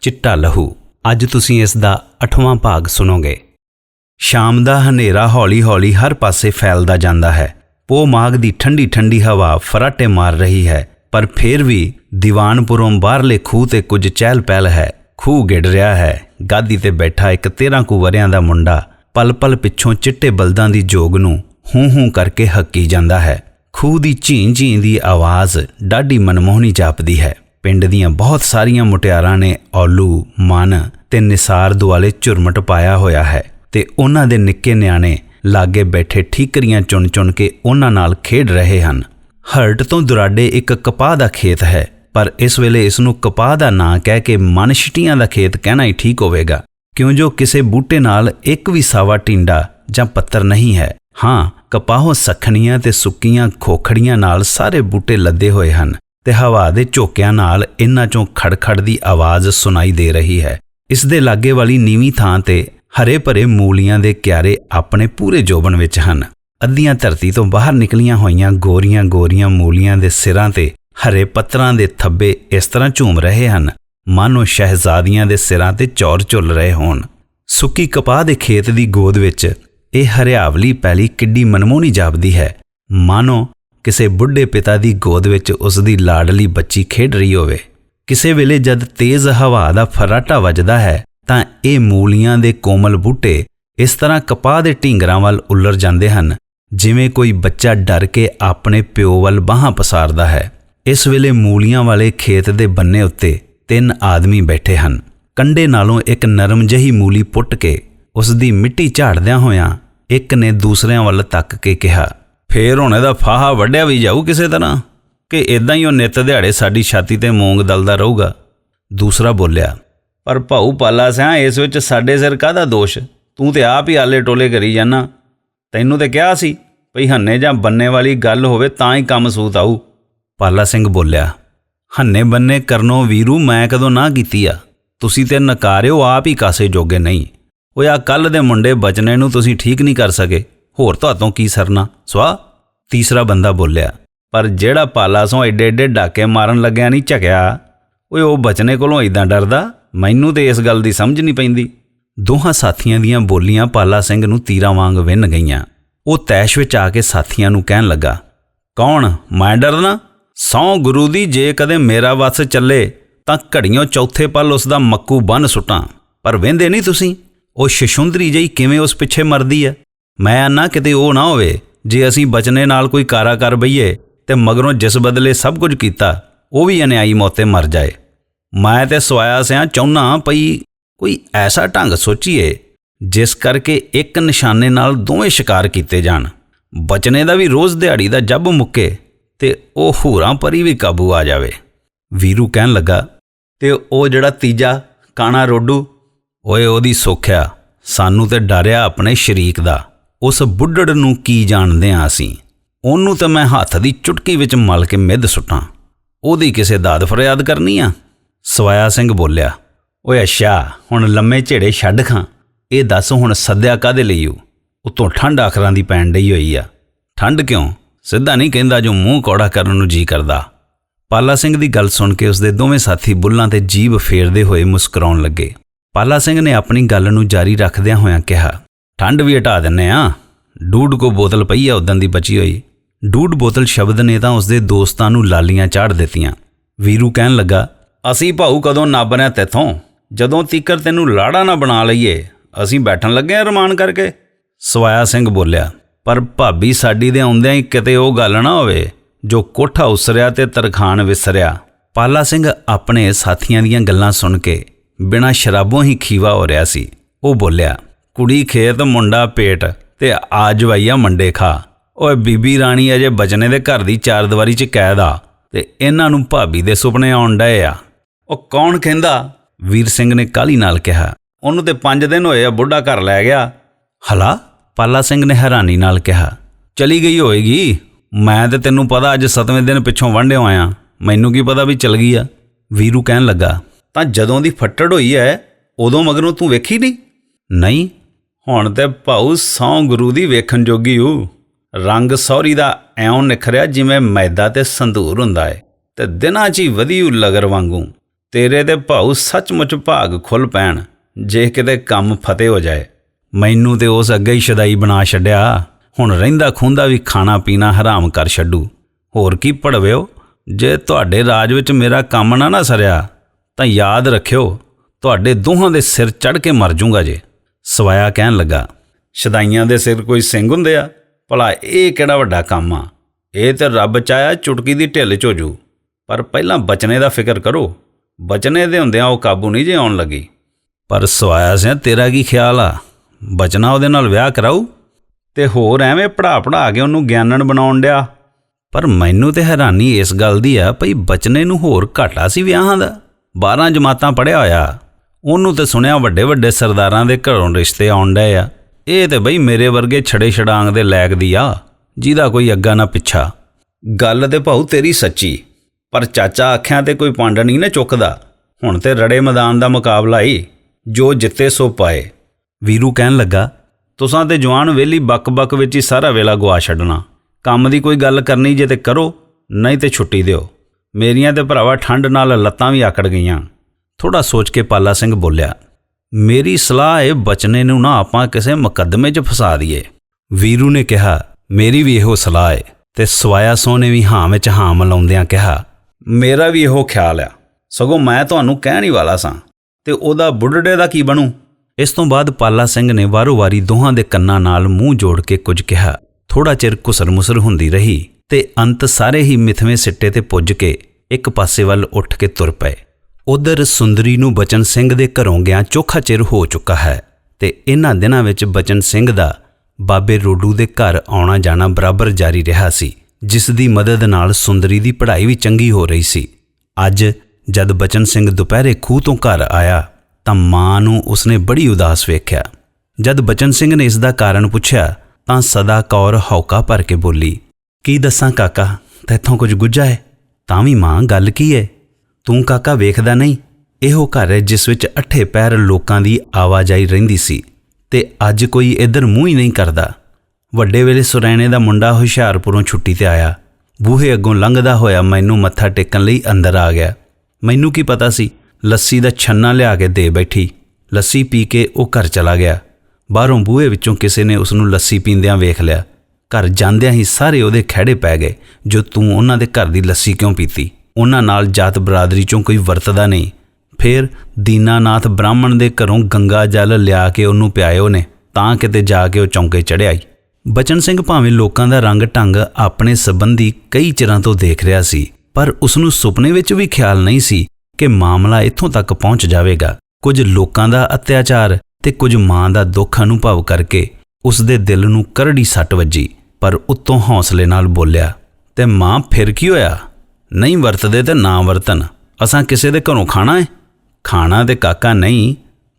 ਚਿੱਟਾ ਲਹੂ। ਅੱਜ ਤੁਸੀਂ ਇਸ ਦਾ 8ਵਾਂ ਭਾਗ ਸੁਣੋਗੇ। ਸ਼ਾਮ ਦਾ ਹਨੇਰਾ ਹੌਲੀ-ਹੌਲੀ ਹਰ ਪਾਸੇ ਫੈਲਦਾ ਜਾਂਦਾ ਹੈ। ਪੋ ਮਾਗ ਦੀ ਠੰਡੀ-ਠੰਡੀ ਹਵਾ ਫਰਾਟੇ ਮਾਰ ਰਹੀ ਹੈ, ਪਰ ਫਿਰ ਵੀ ਦੀਵਾਨਪੁਰੋਂ ਬਾਹਰਲੇ ਖੂਹ ਤੇ ਕੁਝ ਚਹਿਲ-ਪਹਿਲ ਹੈ। ਖੂਹ ਗਿੜ ਰਿਹਾ ਹੈ, ਗਾਦੀ ਤੇ ਬੈਠਾ ਇੱਕ 13 ਕੁ ਵਰਿਆਂ ਦਾ ਮੁੰਡਾ ਪਲ-ਪਲ ਪਿੱਛੋਂ ਚਿੱਟੇ ਬਲਦਾਂ ਦੀ ਜੋਗ ਨੂੰ ਹੂੰ-ਹੂੰ ਕਰਕੇ ਹੱਕੀ ਜਾਂਦਾ ਹੈ। ਖੂਹ ਦੀ ਝੀਂ-ਝੀਂ ਦੀ ਆਵਾਜ਼ ਡਾਢੀ ਮਨਮੋਹਣੀ ਜਾਪਦੀ ਹੈ। ਪਿੰਡ ਦੀਆਂ ਬਹੁਤ ਸਾਰੀਆਂ ਮੁਟਿਆਰਾਂ ਨੇ ਔਲੂ, ਮਨ ਤੇ ਨਿਸਾਰ ਦੁਆਲੇ ਝੁਰਮਟ ਪਾਇਆ ਹੋਇਆ ਹੈ ਤੇ ਉਹਨਾਂ ਦੇ ਨਿੱਕੇ ਨਿਆਣੇ ਲਾਗੇ ਬੈਠੇ ਠੀਕਰੀਆਂ ਚੁਣ-ਚੁਣ ਕੇ ਉਹਨਾਂ ਨਾਲ ਖੇਡ ਰਹੇ ਹਨ। ਹਰਟ ਤੋਂ ਦੁਰਾਡੇ ਇੱਕ ਕਪਾਹ ਦਾ ਖੇਤ ਹੈ, ਪਰ ਇਸ ਵੇਲੇ ਇਸ ਨੂੰ ਕਪਾਹ ਦਾ ਨਾਂ ਕਹਿ ਕੇ ਮਨਸ਼ਟੀਆਂ ਦਾ ਖੇਤ ਕਹਿਣਾ ਹੀ ਠੀਕ ਹੋਵੇਗਾ। ਕਿਉਂ ਜੋ ਕਿਸੇ ਬੂਟੇ ਨਾਲ ਇੱਕ ਵੀ ਸਾਵਾ ਟਿੰਡਾ ਜਾਂ ਪੱਤਰ ਨਹੀਂ ਹੈ। ਹਾਂ, ਕਪਾਹੋਂ ਸਖਣੀਆਂ ਤੇ ਸੁੱਕੀਆਂ ਖੋਖੜੀਆਂ ਨਾਲ ਸਾਰੇ ਬੂਟੇ ਲੱਦੇ ਹੋਏ ਹਨ। ਤੇ ਹਵਾ ਦੇ ਝੋਕਿਆਂ ਨਾਲ ਇਹਨਾਂ ਚੋਂ ਖੜਖੜ ਦੀ ਆਵਾਜ਼ ਸੁਣਾਈ ਦੇ ਰਹੀ ਹੈ। ਇਸ ਦੇ ਲਾਗੇ ਵਾਲੀ ਨੀਵੀਂ ਥਾਂ ਤੇ ਹਰੇ ਭਰੇ ਮੂਲੀਆਂ ਦੇ ਕਿਆਰੇ ਆਪਣੇ ਪੂਰੇ ਜੋਬਨ ਵਿੱਚ ਹਨ। ਅੱਧੀਆਂ ਧਰਤੀ ਤੋਂ ਬਾਹਰ ਨਿਕਲੀਆਂ ਹੋਈਆਂ ਗੋਰੀਆਂ ਗੋਰੀਆਂ ਮੂਲੀਆਂ ਦੇ ਸਿਰਾਂ ਤੇ ਹਰੇ ਪੱਤਰਾਂ ਦੇ ਥੱਬੇ ਇਸ ਤਰ੍ਹਾਂ ਝੂਮ ਰਹੇ ਹਨ। ਮਾਨੋ ਸ਼ਹਿਜ਼ਾਦੀਆਂ ਦੇ ਸਿਰਾਂ ਤੇ ਚੌਰ ਝੁੱਲ ਰਹੇ ਹੋਣ। ਸੁੱਕੀ ਕਪਾਹ ਦੇ ਖੇਤ ਦੀ ਗੋਦ ਵਿੱਚ ਇਹ ਹਰਿਆਵਲੀ ਪੈਲੀ ਕਿੱਡੀ ਮਨਮੋਹਣੀ ਜਾਪਦੀ ਹੈ। ਮਾਨੋ ਕਿਸੇ ਬੁੱਢੇ ਪਿਤਾ ਦੀ ਗੋਦ ਵਿੱਚ ਉਸ ਦੀ ਲਾਡਲੀ ਬੱਚੀ ਖੇਡ ਰਹੀ ਹੋਵੇ। ਕਿਸੇ ਵੇਲੇ ਜਦ ਤੇਜ਼ ਹਵਾ ਦਾ ਫਰਾਟਾ ਵੱਜਦਾ ਹੈ, ਤਾਂ ਇਹ ਮੂਲੀਆਂ ਦੇ ਕੋਮਲ ਬੂਟੇ ਇਸ ਤਰ੍ਹਾਂ ਕਪਾਹ ਦੇ ਢਿੰਗਰਾਂ ਵੱਲ ਉੱਲਰ ਜਾਂਦੇ ਹਨ, ਜਿਵੇਂ ਕੋਈ ਬੱਚਾ ਡਰ ਕੇ ਆਪਣੇ ਪਿਓ ਵੱਲ ਬਾਹਾਂ ਪਸਾਰਦਾ ਹੈ। ਇਸ ਵੇਲੇ ਮੂਲੀਆਂ ਵਾਲੇ ਖੇਤ ਦੇ ਬੰਨੇ ਉੱਤੇ ਤਿੰਨ ਆਦਮੀ ਬੈਠੇ ਹਨ। ਕੰਡੇ ਨਾਲੋਂ ਇੱਕ ਨਰਮ ਜਹੀ ਮੂਲੀ ਪੁੱਟ ਕੇ ਉਸ ਦੀ ਮਿੱਟੀ ਝਾੜਦਿਆਂ ਹੋਇਆਂ ਇੱਕ ਨੇ ਦੂਸਰਿਆਂ ਵੱਲ ਤੱਕ ਕੇ ਕਿਹਾ ਫੇਰ ਹੁਣ ਇਹਦਾ ਫਾਹਾ ਵੱਢਿਆ ਵੀ ਜਾਊ ਕਿਸੇ ਤਰ੍ਹਾਂ ਕਿ ਇਦਾਂ ਹੀ ਉਹ ਨਿੱਤ ਦਿਹਾੜੇ ਸਾਡੀ ਛਾਤੀ ਤੇ ਮੂੰਗ ਦਲਦਾ ਰਹੂਗਾ। ਦੂਸਰਾ ਬੋਲਿਆ, ਪਰ ਭਾਊ ਪਾਲਾ ਸਿਆ, ਇਸ ਵਿੱਚ ਸਾਡੇ ਸਿਰ ਕਾਹਦਾ ਦੋਸ਼? ਤੂੰ ਤੇ ਆਪ ਹੀ ਆਲੇ ਟੋਲੇ ਕਰੀ ਜਾਣਾ ਤੈਨੂੰ ਤੇ ਕਿਹਾ ਸੀ ਭਈ ਹੰਨੇ ਜਾਂ ਬੰਨੇ ਵਾਲੀ ਗੱਲ ਹੋਵੇ ਤਾਂ ਹੀ ਕੰਮ ਸੂਤ ਆਊ। ਪਾਲਾ ਸਿੰਘ ਬੋਲਿਆ, ਹੰਨੇ ਬੰਨੇ ਕਰਨੋਂ ਵੀਰੂ, ਮੈਂ ਕਦੋਂ ਨਾ ਕੀਤੀ ਆ। ਤੁਸੀਂ ਤੇ ਨਕਾਰਿਓ, ਆਪ ਹੀ ਕਾਸੇ ਜੋਗੇ ਨਹੀਂ। ਓਏ ਆ ਕੱਲ ਦੇ ਮੁੰਡੇ ਬਚਨੇ ਨੂੰ ਤੁਸੀਂ ਠੀਕ ਨਹੀਂ ਕਰ ਸਕੇ। ਹੋਰ ਤੁਹਾਤੋਂ ਕੀ ਸਰਨਾ? ਸਵਾ, ਤੀਸਰਾ ਬੰਦਾ ਬੋਲਿਆ, ਪਰ ਜਿਹੜਾ ਪਾਲਾ ਸੋਂ ਐਡੇ ਐਡੇ ਡਾਕੇ ਮਾਰਨ ਲੱਗਿਆ ਨਹੀਂ ਝਕਿਆ ਓਏ, ਉਹ ਬਚਨੇ ਕੋਲੋਂ ਇਦਾਂ ਡਰਦਾ? ਮੈਨੂੰ ਤੇ ਇਸ ਗੱਲ ਦੀ ਸਮਝ ਨਹੀਂ ਪੈਂਦੀ। ਦੋਹਾਂ ਸਾਥੀਆਂ ਦੀਆਂ ਬੋਲੀਆਂ ਪਾਲਾ ਸਿੰਘ ਨੂੰ ਤੀਰਾਂ ਵਾਂਗ ਵਿੰਨ ਗਈਆਂ। ਉਹ ਤੈਸ਼ ਵਿੱਚ ਆ ਕੇ ਸਾਥੀਆਂ ਨੂੰ ਕਹਿਣ ਲੱਗਾ, ਕੌਣ? ਮੈਂ ਡਰਨਾ? ਸੌ ਗੁਰੂ ਦੀ ਜੇ ਕਦੇ ਮੇਰਾ ਵਸ ਚੱਲੇ, ਤਾਂ ਘੜੀਆਂ ਚੌਥੇ ਪਲ ਉਸ ਦਾ ਮੱਕੂ ਬੰਨ ਸੁੱਟਾਂ। ਪਰ ਵਹਿੰਦੇ ਨਹੀਂ ਤੁਸੀਂ? ਉਹ ਸ਼ਸ਼ੁੰਦਰੀ ਜਈ ਕਿਵੇਂ ਉਸ ਪਿੱਛੇ ਮਰਦੀ ਆ ਮੈਂ ਆਨਾ ਕਿਤੇ ਉਹ ਨਾ ਹੋਵੇ, ਜੇ ਅਸੀਂ ਬਚਨੇ ਨਾਲ ਕੋਈ ਕਾਰਾ ਕਰ ਬਈਏ ਤੇ ਮਗਰੋਂ ਜਿਸ ਬਦਲੇ ਸਭ ਕੁਝ ਕੀਤਾ, ਉਹ ਵੀ ਅਨਿਆਈ ਮੌਤੇ ਮਰ ਜਾਏ। ਮੈਂ ਤੇ ਸਵਾਇਆ ਸਿਆਂ ਚਾਹੁੰਨਾ ਪਈ, ਕੋਈ ਐਸਾ ਢੰਗ ਸੋਚੀਏ, ਜਿਸ ਕਰਕੇ ਇੱਕ ਨਿਸ਼ਾਨੇ ਨਾਲ ਦੋਵੇਂ ਸ਼ਿਕਾਰ ਕੀਤੇ ਜਾਣ। ਬਚਨੇ ਦਾ ਵੀ ਰੋਜ਼ ਦਿਹਾੜੀ ਦਾ ਜੱਬ ਮੁੱਕੇ ਤੇ ਉਹ ਹੂਰਾਂ ਪਰੀ ਵੀ ਕਾਬੂ ਆ ਜਾਵੇ। ਵੀਰੂ ਕਹਿਣ ਲੱਗਾ, ਤੇ ਉਹ ਜਿਹੜਾ ਤੀਜਾ ਕਾਣਾ ਰੋਡੂ? ਓਏ, ਉਹਦੀ ਸੋਖਿਆ, ਸਾਨੂੰ ਤੇ ਡਰਿਆ ਆਪਣੇ ਸ਼ਰੀਕ ਦਾ। ਉਸ ਬੁੱਢੜ ਨੂੰ ਕੀ ਜਾਣਦੇ ਆ ਅਸੀਂ? ਉਹਨੂੰ ਤਾਂ ਮੈਂ ਹੱਥ ਦੀ ਚੁਟਕੀ ਵਿੱਚ ਮਲ ਕੇ ਮਿੱਧ ਸੁੱਟਾਂ। ਉਹਦੀ ਕਿਸੇ ਦਾਦ ਫਰਿਆਦ ਕਰਨੀ ਆ? ਸਵਾਇਆ ਸਿੰਘ ਬੋਲਿਆ, ਓਏ ਅੱਛਾ, ਹੁਣ ਲੰਮੇ ਝੇੜੇ ਛੱਡ ਖਾਂ। ਇਹ ਦੱਸ ਹੁਣ ਸੱਦਿਆ ਕਾਦੇ ਲਈ ਓ ਉਤੋਂ ਠੰਡ ਆਖਰਾਂ ਦੀ ਪੈਣ ਡਈ ਹੋਈ ਆ। ਠੰਡ ਕਿਉਂ? ਸਿੱਧਾ ਨਹੀਂ ਕਹਿੰਦਾ ਜੋ ਮੂੰਹ ਕੌੜਾ ਕਰਨ ਨੂੰ ਜੀ ਕਰਦਾ। ਪਾਲਾ ਸਿੰਘ ਦੀ ਗੱਲ ਸੁਣ ਕੇ ਉਸਦੇ ਦੋਵੇਂ ਸਾਥੀ ਬੁੱਲਾਂ ਤੇ ਜੀਭ ਫੇਰਦੇ ਹੋਏ ਮੁਸਕਰਾਉਣ ਲੱਗੇ। ਪਾਲਾ ਸਿੰਘ ਨੇ ਆਪਣੀ ਗੱਲ ਨੂੰ ਜਾਰੀ ਰੱਖਦਿਆਂ ਹੋਇਆਂ ਕਿਹਾ ਠੰਡ ਵੀ ਹਟਾ ਦਿੰਨੇ ਆ ਡੂਡ ਕੋ ਬੋਤਲ ਪਈ ਆ ਉਦੋਂ ਦੀ ਬਚੀ ਹੋਈ। ਡੂਡ ਬੋਤਲ ਸ਼ਬਦ ਨੇ ਤਾਂ ਉਸਦੇ ਦੋਸਤਾਂ ਨੂੰ ਲਾਲੀਆਂ ਚਾੜ ਦਿੱਤੀਆਂ। ਵੀਰੂ ਕਹਿਣ ਲੱਗਾ, ਅਸੀਂ ਭਾਊ ਕਦੋਂ ਨਾਬਨਿਆ ਤੇਥੋਂ? ਜਦੋਂ ਤੀਕਰ ਤੈਨੂੰ ਲਾੜਾ ਨਾ ਬਣਾ ਲਈਏ, ਅਸੀਂ ਬੈਠਣ ਲੱਗੇ ਆ ਰਮਾਨ ਕਰਕੇ? ਸਵਾਇਆ ਸਿੰਘ ਬੋਲਿਆ, ਪਰ ਭਾਬੀ ਸਾਡੀ ਦੇ ਆਉਂਦਿਆਂ ਹੀ ਕਿਤੇ ਉਹ ਗੱਲ ਨਾ ਹੋਵੇ, ਜੋ ਕੋਠਾ ਉਸਰਿਆ ਤੇ ਤਰਖਾਨ ਵਿਸਰਿਆ। ਪਾਲਾ ਸਿੰਘ ਆਪਣੇ ਸਾਥੀਆਂ ਦੀਆਂ ਗੱਲਾਂ ਸੁਣ ਕੇ ਬਿਨਾਂ ਸ਼ਰਾਬੋਂ ਹੀ ਖੀਵਾ ਹੋ ਰਿਹਾ ਸੀ। ਉਹ ਬੋਲਿਆ ਕੁੜੀ ਖੇਤ, ਮੁੰਡਾ ਪੇਟ ਤੇ ਆ ਜਵਾਈਆ ਮੰਡੇ ਖਾ। ਓਏ ਬੀਬੀ ਰਾਣੀ ਅਜੇ ਬਚਨੇ ਦੇ ਘਰ ਦੀ ਚਾਰ ਦੀਵਾਰੀ 'ਚ ਕੈਦ ਆ ਤੇ ਇਹਨਾਂ ਨੂੰ ਭਾਬੀ ਦੇ ਸੁਪਨੇ ਆਉਣ ਡਏ ਆ। ਉਹ ਕੌਣ ਕਹਿੰਦਾ? ਵੀਰ ਸਿੰਘ ਨੇ ਕਾਲੀ ਨਾਲ ਕਿਹਾ। ਉਹਨੂੰ ਤੇ 5 ਦਿਨ ਹੋਏ ਆ ਬੁੱਢਾ ਘਰ ਲੈ ਗਿਆ। ਹਲਾ, ਪਾਲਾ ਸਿੰਘ ਨੇ ਹੈਰਾਨੀ ਨਾਲ ਕਿਹਾ। ਚਲੀ ਗਈ ਹੋਏਗੀ। ਮੈਂ ਤੇ ਤੈਨੂੰ ਪਤਾ ਅੱਜ 7ਵੇਂ ਦਿਨ ਪਿੱਛੋਂ ਵੰਡਿਓ ਆਇਆ। ਮੈਨੂੰ ਕੀ ਪਤਾ ਵੀ ਚਲ ਗਈ ਆ। ਵੀਰੂ ਕਹਿਣ ਲੱਗਾ, ਤਾਂ ਜਦੋਂ ਦੀ ਫੱਟੜ ਹੋਈ ਐ, ਉਦੋਂ ਮਗਰੋਂ ਤੂੰ ਵੇਖੀ ਨਹੀਂ ਨਹੀਂ ਹੁਣ ਤੇ ਭਾਊ ਸੌ ਗੁਰੂ ਦੀ ਵੇਖਣ ਜੋਗੀ ਹੂ ਰੰਗ ਸੌਰੀ ਦਾ ਐਉਂ ਨਿਖਰਿਆ ਜਿਵੇਂ ਮੈਦਾ ਤੇ ਸੰਧੂਰ ਹੁੰਦਾ ਏ। ਤੇ ਦਿਨਾਂ 'ਚ ਹੀ ਵਧੀਉ ਲਗਰ ਵਾਂਗੂ। ਤੇਰੇ ਤੇ ਭਾਉ ਸੱਚਮੁੱਚ ਭਾਗ ਖੁੱਲ ਪੈਣ, ਜੇ ਕਿਤੇ ਕੰਮ ਫਤਿਹ ਹੋ ਜਾਏ। ਮੈਨੂੰ ਤੇ ਉਸ ਅੱਗੇ ਹੀ ਸ਼ਦਾਈ ਬਣਾ ਛੱਡਿਆ। ਹੁਣ ਰਹਿੰਦਾ ਖੁੰਦਾ ਵੀ ਖਾਣਾ ਪੀਣਾ ਹਰਾਮ ਕਰ ਛੱਡੂ। ਹੋਰ ਕੀ ਪੜਵਿਓ ਜੇ ਤੁਹਾਡੇ ਰਾਜ ਵਿੱਚ ਮੇਰਾ ਕੰਮ ਨਾ ਨਾ ਸਰਿਆ, ਤਾਂ ਯਾਦ ਰੱਖਿਓ, ਤੁਹਾਡੇ ਦੋਹਾਂ ਦੇ ਸਿਰ ਚੜ ਕੇ ਮਰ ਜਾਊਂਗਾ ਜੇ। ਸਵਾਇਆ ਕਹਿਣ ਲੱਗਾ, ਸ਼ਦਾਈਆਂ ਦੇ ਸਿਰ ਕੋਈ ਸਿੰਘ ਹੁੰਦੇ ਆ? ਭਲਾ ਇਹ ਕਿਹੜਾ ਵੱਡਾ ਕੰਮ ਆ? ਇਹ ਤੇ ਰੱਬ ਚਾਇਆ ਚੁਟਕੀ ਦੀ ਢਿੱਲ ਚ ਹੋ ਜੂ। ਪਰ ਪਹਿਲਾਂ ਬਚਨੇ ਦਾ ਫਿਕਰ ਕਰੋ। ਬਚਨੇ ਦੇ ਹੁੰਦਿਆਂ ਉਹ ਕਾਬੂ ਨਹੀਂ ਜੇ ਆਉਣ ਲੱਗੀ। ਪਰ ਸਵਾਇਆ ਸਿਆ, ਤੇਰਾ ਕੀ ਖਿਆਲ ਆ? ਬਚਨਾ ਉਹਦੇ ਨਾਲ ਵਿਆਹ ਕਰਾਊ? ਤੇ ਹੋਰ ਐਵੇਂ ਪੜਾ ਪੜਾ ਕੇ ਉਹਨੂੰ ਗਿਆਨਣ ਬਣਾਉਣ ਡਿਆ? ਪਰ ਮੈਨੂੰ ਤੇ ਹੈਰਾਨੀ ਇਸ ਗੱਲ ਦੀ ਆ, ਭਈ ਬਚਨੇ ਨੂੰ ਹੋਰ ਘਾਟਾ ਸੀ ਵਿਆਹਾਂ ਦਾ। 12 ਜਮਾਤਾਂ ਪੜਿਆ ਹੋਇਆ। ਉਹਨੂੰ ਤੇ ਸੁਣਿਆ ਵੱਡੇ ਵੱਡੇ ਸਰਦਾਰਾਂ ਦੇ ਘਰੋਂ ਰਿਸ਼ਤੇ ਆਉਣ ਡਏ ਆ। ਇਹ ਤੇ ਬਈ ਮੇਰੇ ਵਰਗੇ ਛੜੇ ਛੜਾਂਗ ਦੇ ਲੈਕ ਦੀ ਆ, ਜਿਹਦਾ ਕੋਈ ਅੱਗਾ ਨਾ ਪਿੱਛਾ। ਗੱਲ ਤੇ ਭਾਉ ਤੇਰੀ ਸੱਚੀ, ਪਰ ਚਾਚਾ ਆਖਿਆਂ ਤੇ ਕੋਈ ਪਾਂਡਾ ਨਹੀਂ ਨਾ ਚੁੱਕਦਾ। ਹੁਣ ਤੇ ਰੜੇ ਮੈਦਾਨ ਦਾ ਮੁਕਾਬਲਾ ਈ, ਜੋ ਜਿੱਤੇ ਸੋ ਪਾਏ। ਵੀਰੂ ਕਹਿਣ ਲੱਗਾ, ਤੁਸਾਂ ਤੇ ਜਵਾਨ ਵੇਲੀ ਬੱਕ-ਬੱਕ ਵਿੱਚ ਹੀ ਸਾਰਾ ਵੇਲਾ ਗਵਾ ਛੱਡਣਾ। ਕੰਮ ਦੀ ਕੋਈ ਗੱਲ ਕਰਨੀ ਜੇ ਤੇ ਕਰੋ, ਨਹੀਂ ਤੇ ਛੁੱਟੀ ਦਿਓ। ਮੇਰੀਆਂ ਤੇ ਭਰਾਵਾ ਠੰਡ ਨਾਲ ਲੱਤਾਂ ਵੀ ਆਕੜ ਗਈਆਂ। ਥੋੜਾ ਸੋਚ ਕੇ ਪਾਲਾ ਸਿੰਘ ਬੋਲਿਆ, ਮੇਰੀ ਸਲਾਹ ਹੈ ਬਚਨੇ ਨੂੰ ਨਾ ਆਪਾਂ ਕਿਸੇ ਮੁਕੱਦਮੇ 'ਚ ਫਸਾ ਦਈਏ। ਵੀਰੂ ਨੇ ਕਿਹਾ, ਮੇਰੀ ਵੀ ਇਹੋ ਸਲਾਹ ਹੈ ਤੇ ਸਵਾਇਆ ਸੋ ਨੇ ਵੀ ਹਾਂ ਵਿੱਚ ਹਾਂ ਮਿਲਾਉਂਦਿਆਂ ਕਿਹਾ, ਮੇਰਾ ਵੀ ਇਹੋ ਖਿਆਲ ਆ। ਸਗੋਂ ਮੈਂ ਤੁਹਾਨੂੰ ਕਹਿਣ ਹੀ ਵਾਲਾ ਸਾਂ। ਤੇ ਉਹਦਾ ਬੁੱਢੜੇ ਦਾ ਕੀ ਬਣੂ? ਇਸ ਤੋਂ ਬਾਅਦ ਪਾਲਾ ਸਿੰਘ ਨੇ ਵਾਰੋ-ਵਾਰੀ ਦੋਹਾਂ ਦੇ ਕੰਨਾਂ ਨਾਲ ਮੂੰਹ ਜੋੜ ਕੇ ਕੁਝ ਕਿਹਾ। ਥੋੜਾ ਚਿਰ ਕੁਸਰ-ਮੁਸਰ ਹੁੰਦੀ ਰਹੀ ਤੇ ਅੰਤ ਸਾਰੇ ਹੀ ਮਿਥਵੇਂ ਸਿੱਟੇ ਤੇ ਪੁੱਜ ਕੇ ਇੱਕ ਪਾਸੇ ਵੱਲ ਉੱਠ ਕੇ ਤੁਰ ਪਏ। ਉਧਰ ਸੁੰਦਰੀ ਨੂੰ ਬਚਨ ਸਿੰਘ ਦੇ ਘਰੋਂ ਗਿਆ ਚੋਖਾ ਚਿਰ ਹੋ ਚੁੱਕਾ ਹੈ ਤੇ ਇਹਨਾਂ ਦਿਨਾਂ ਵਿੱਚ ਬਚਨ ਸਿੰਘ ਦਾ ਬਾਬੇ ਰੋਡੂ ਦੇ ਘਰ ਆਉਣਾ ਜਾਣਾ ਬਰਾਬਰ ਜਾਰੀ ਰਿਹਾ ਸੀ, ਜਿਸ ਦੀ ਮਦਦ ਨਾਲ ਸੁੰਦਰੀ ਦੀ ਪੜ੍ਹਾਈ ਵੀ ਚੰਗੀ ਹੋ ਰਹੀ ਸੀ। ਅੱਜ ਜਦ ਬਚਨ ਸਿੰਘ ਦੁਪਹਿਰੇ ਖੂਹ ਤੋਂ ਘਰ ਆਇਆ ਤਾਂ ਮਾਂ ਨੂੰ ਉਸਨੇ ਬੜੀ ਉਦਾਸ ਵੇਖਿਆ। ਜਦ ਬਚਨ ਸਿੰਘ ਨੇ ਇਸ ਦਾ ਕਾਰਨ ਪੁੱਛਿਆ ਤਾਂ ਸਦਾ ਕੌਰ ਹੌਕਾ ਭਰ ਕੇ ਬੋਲੀ, ਕੀ ਦੱਸਾਂ ਕਾਕਾ, ਤੈਥੋਂ ਕੁਝ ਗੁੱਝਾ ਹੈ ਤਾਂ ਵੀ ਮਾਂ, ਗੱਲ ਕੀ ਹੈ ਤੂੰ ਕਾਕਾ ਵੇਖਦਾ ਨਹੀਂ? ਇਹੋ ਘਰ ਹੈ ਜਿਸ ਵਿੱਚ ਅੱਠੇ ਪੈਰ ਲੋਕਾਂ ਦੀ ਆਵਾਜਾਈ ਰਹਿੰਦੀ ਸੀ ਤੇ ਅੱਜ ਕੋਈ ਇੱਧਰ ਮੂੰਹ ਹੀ ਨਹੀਂ ਕਰਦਾ। ਵੱਡੇ ਵੇਲੇ ਸੁਰੈਣੇ ਦਾ ਮੁੰਡਾ ਹੁਸ਼ਿਆਰਪੁਰੋਂ ਛੁੱਟੀ ਤੇ ਆਇਆ। ਬੂਹੇ ਅੱਗੋਂ ਲੰਘਦਾ ਹੋਇਆ ਮੈਨੂੰ ਮੱਥਾ ਟੇਕਣ ਲਈ ਅੰਦਰ ਆ ਗਿਆ। ਮੈਨੂੰ ਕੀ ਪਤਾ ਸੀ? ਲੱਸੀ ਦਾ ਛੰਨਾ ਲਿਆ ਕੇ ਦੇ ਬੈਠੀ। ਲੱਸੀ ਪੀ ਕੇ ਉਹ ਘਰ ਚਲਾ ਗਿਆ। ਬਾਹਰੋਂ ਬੂਹੇ ਵਿੱਚੋਂ ਕਿਸੇ ਨੇ ਉਸ ਨੂੰ ਲੱਸੀ ਪੀਂਦਿਆਂ ਵੇਖ ਲਿਆ। ਘਰ ਜਾਂਦਿਆਂ ਹੀ ਸਾਰੇ ਉਹਦੇ ਖਹਿੜੇ ਪੈ ਗਏ, ਜੋ ਤੂੰ ਉਹਨਾਂ ਦੇ ਘਰ ਦੀ ਲੱਸੀ ਕਿਉਂ ਪੀਤੀ? ਉਹਨਾਂ ਨਾਲ ਜਾਤ ਬਰਾਦਰੀ ਚੋਂ ਕੋਈ ਵਰਤਦਾ ਨਹੀਂ। ਫਿਰ ਦੀਨਾਨਾਥ ਬ੍ਰਾਹਮਣ ਦੇ ਘਰੋਂ ਗੰਗਾ ਜਲ ਲਿਆ ਕੇ ਉਹਨੂੰ ਪਿਆਇਓ ਨੇ, ਤਾਂ ਕਿਤੇ ਜਾ ਕੇ ਉਹ ਚੌਂਕੇ ਚੜਿਆਈ ਬਚਨ ਸਿੰਘ ਭਾਵੇਂ ਲੋਕਾਂ ਦਾ ਰੰਗ ਢੰਗ ਆਪਣੇ ਸੰਬੰਧੀ ਕਈ ਚਿਰਾਂ ਤੋਂ ਦੇਖ ਰਿਹਾ ਸੀ, ਪਰ ਉਸ ਨੂੰ ਸੁਪਨੇ ਵਿੱਚ ਵੀ ਖਿਆਲ ਨਹੀਂ ਸੀ ਕਿ ਮਾਮਲਾ ਇੱਥੋਂ ਤੱਕ ਪਹੁੰਚ ਜਾਵੇਗਾ। ਕੁਝ ਲੋਕਾਂ ਦਾ ਅਤਿਆਚਾਰ ਤੇ ਕੁਝ ਮਾਂ ਦਾ ਦੁੱਖ ਅਨੁਭਵ ਕਰਕੇ ਉਸ ਦੇ ਦਿਲ ਨੂੰ ਕਰੜੀ ਸੱਟ ਵੱਜੀ, ਪਰ ਉੱਤੋਂ ਹੌਸਲੇ ਨਾਲ ਬੋਲਿਆ, ਤੇ ਮਾਂ, ਫਿਰ ਕੀ ਹੋਇਆ? ਨਹੀਂ ਵਰਤਦੇ ਤੇ ਨਾ ਵਰਤਨ ਅਸਾਂ ਕਿਸੇ ਦੇ ਘਰੋਂ ਖਾਣਾ ਹੈ? ਖਾਣਾ ਤੇ ਕਾਕਾ ਨਹੀਂ,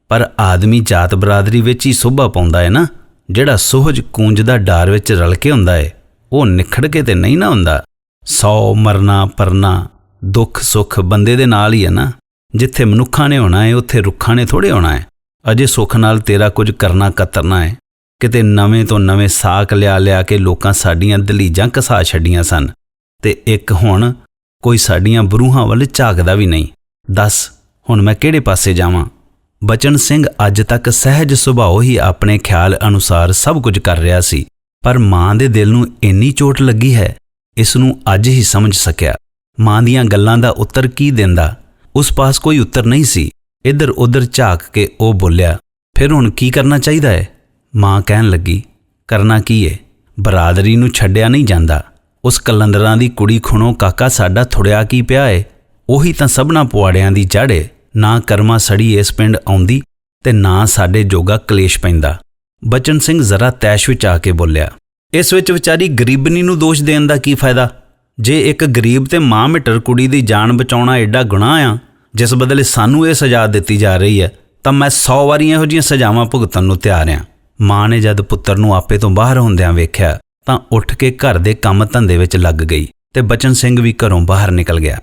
ਪਰ ਆਦਮੀ ਜਾਤ ਬਰਾਦਰੀ ਵਿੱਚ ਹੀ ਸੋਭਾ ਪਾਉਂਦਾ ਹੈ ਨਾ, ਜਿਹੜਾ ਸੁਹਜ ਕੂੰਜ ਦਾ ਡਾਰ ਵਿੱਚ ਰਲ ਕੇ ਹੁੰਦਾ ਹੈ, ਉਹ ਨਿਖੜ ਕੇ ਤੇ ਨਹੀਂ ਨਾ ਹੁੰਦਾ। ਸੌ ਮਰਨਾ ਪਰਨਾ ਦੁੱਖ ਸੁੱਖ ਬੰਦੇ ਦੇ ਨਾਲ ਹੀ ਹੈ ਨਾ, ਜਿੱਥੇ ਮਨੁੱਖਾਂ ਨੇ ਹੋਣਾ ਹੈ, ਉੱਥੇ ਰੁੱਖਾਂ ਨੇ ਥੋੜੇ ਹੋਣਾ ਹੈ। ਅਜੇ ਸੁੱਖ ਨਾਲ ਤੇਰਾ ਕੁਝ ਕਰਨਾ ਕਤਰਨਾ ਹੈ। ਕਿਤੇ ਨਵੇਂ ਤੋਂ ਨਵੇਂ ਸਾਕ ਲਿਆ ਲਿਆ ਕੇ ਲੋਕਾਂ ਸਾਡੀਆਂ ਦਲੀਜਾਂ ਕਸਾ ਛੱਡੀਆਂ ਸਨ। ਤੇ ਇੱਕ ਹੁਣ ਕੋਈ ਸਾਡੀਆਂ ਬਰੂਹਾਂ ਵੱਲ ਝਾਕਦਾ ਵੀ ਨਹੀਂ। ਦੱਸ, ਹੁਣ ਮੈਂ ਕਿਹੜੇ ਪਾਸੇ ਜਾਵਾਂ? ਬਚਨ ਸਿੰਘ ਅੱਜ ਤੱਕ ਸਹਿਜ ਸੁਭਾਅ ਹੀ ਆਪਣੇ ਖਿਆਲ ਅਨੁਸਾਰ ਸਭ ਕੁਝ ਕਰ ਰਿਹਾ ਸੀ, ਪਰ ਮਾਂ ਦੇ ਦਿਲ ਨੂੰ ਇੰਨੀ ਚੋਟ ਲੱਗੀ ਹੈ, ਇਸ ਨੂੰ ਅੱਜ ਹੀ ਸਮਝ ਸਕਿਆ। ਮਾਂ ਦੀਆਂ ਗੱਲਾਂ ਦਾ ਉੱਤਰ ਕੀ ਦਿੰਦਾ? ਉਸ ਪਾਸ ਕੋਈ ਉੱਤਰ ਨਹੀਂ ਸੀ। ਇੱਧਰ ਉੱਧਰ ਝਾਕ ਕੇ ਉਹ ਬੋਲਿਆ, ਫਿਰ ਹੁਣ ਕੀ ਕਰਨਾ ਚਾਹੀਦਾ ਹੈ ਮਾਂ ਕਹਿਣ ਲੱਗੀ, ਕਰਨਾ ਕੀ ਹੈ ਬਰਾਦਰੀ ਨੂੰ ਛੱਡਿਆ ਨਹੀਂ ਜਾਂਦਾ। ਉਸ ਕਲੰਦਰਾਂ ਦੀ ਕੁੜੀ ਖੁਣੋ, ਕਾਕਾ, ਸਾਡਾ ਥੁੜਿਆ ਕੀ ਪਿਆ ਏ? ਉਹੀ ਤਾਂ ਸਭਨਾ ਪੁਆੜਿਆਂ ਦੀ ਜੜ੍ਹ ਨਾ ਕਰਮਾ ਸੜੀ ਇਸ ਪਿੰਡ ਆਉਂਦੀ ਤੇ ਨਾ ਸਾਡੇ ਜੋਗਾ ਕਲੇਸ਼ ਪੈਂਦਾ। ਬਚਨ ਸਿੰਘ ਜ਼ਰਾ ਤੈਸ਼ ਵਿੱਚ ਆ ਕੇ ਬੋਲਿਆ, ਇਸ ਵਿੱਚ ਵਿਚਾਰੀ ਗਰੀਬਨੀ ਨੂੰ ਦੋਸ਼ ਦੇਣ ਦਾ ਕੀ ਫਾਇਦਾ? ਜੇ ਇੱਕ ਗਰੀਬ ਤੇ ਮਾਂ ਮਿੱਟਰ ਕੁੜੀ ਦੀ ਜਾਨ ਬਚਾਉਣਾ ਐਡਾ ਗੁਨਾਹ ਆ, ਜਿਸ ਬਦਲੇ ਸਾਨੂੰ ਇਹ ਸਜ਼ਾ ਦਿੱਤੀ ਜਾ ਰਹੀ ਹੈ ਤਾਂ ਮੈਂ 100 ਵਾਰੀ ਇਹੋ ਜਿਹੀਆਂ ਸਜ਼ਾਵਾਂ ਭੁਗਤਣ ਨੂੰ ਤਿਆਰ ਹਾਂ ਮਾਂ ਨੇ ਜਦ ਪੁੱਤਰ ਨੂੰ ਆਪੇ ਤੋਂ ਬਾਹਰ ਹੁੰਦਿਆਂ ਵੇਖਿਆ ਤਾਂ ਉੱਠ ਕੇ ਘਰ ਦੇ ਕੰਮ ਧੰਦੇ ਵਿੱਚ ਲੱਗ ਗਈ ਤੇ ਬਚਨ ਸਿੰਘ ਵੀ ਘਰੋਂ ਬਾਹਰ ਨਿਕਲ ਗਿਆ।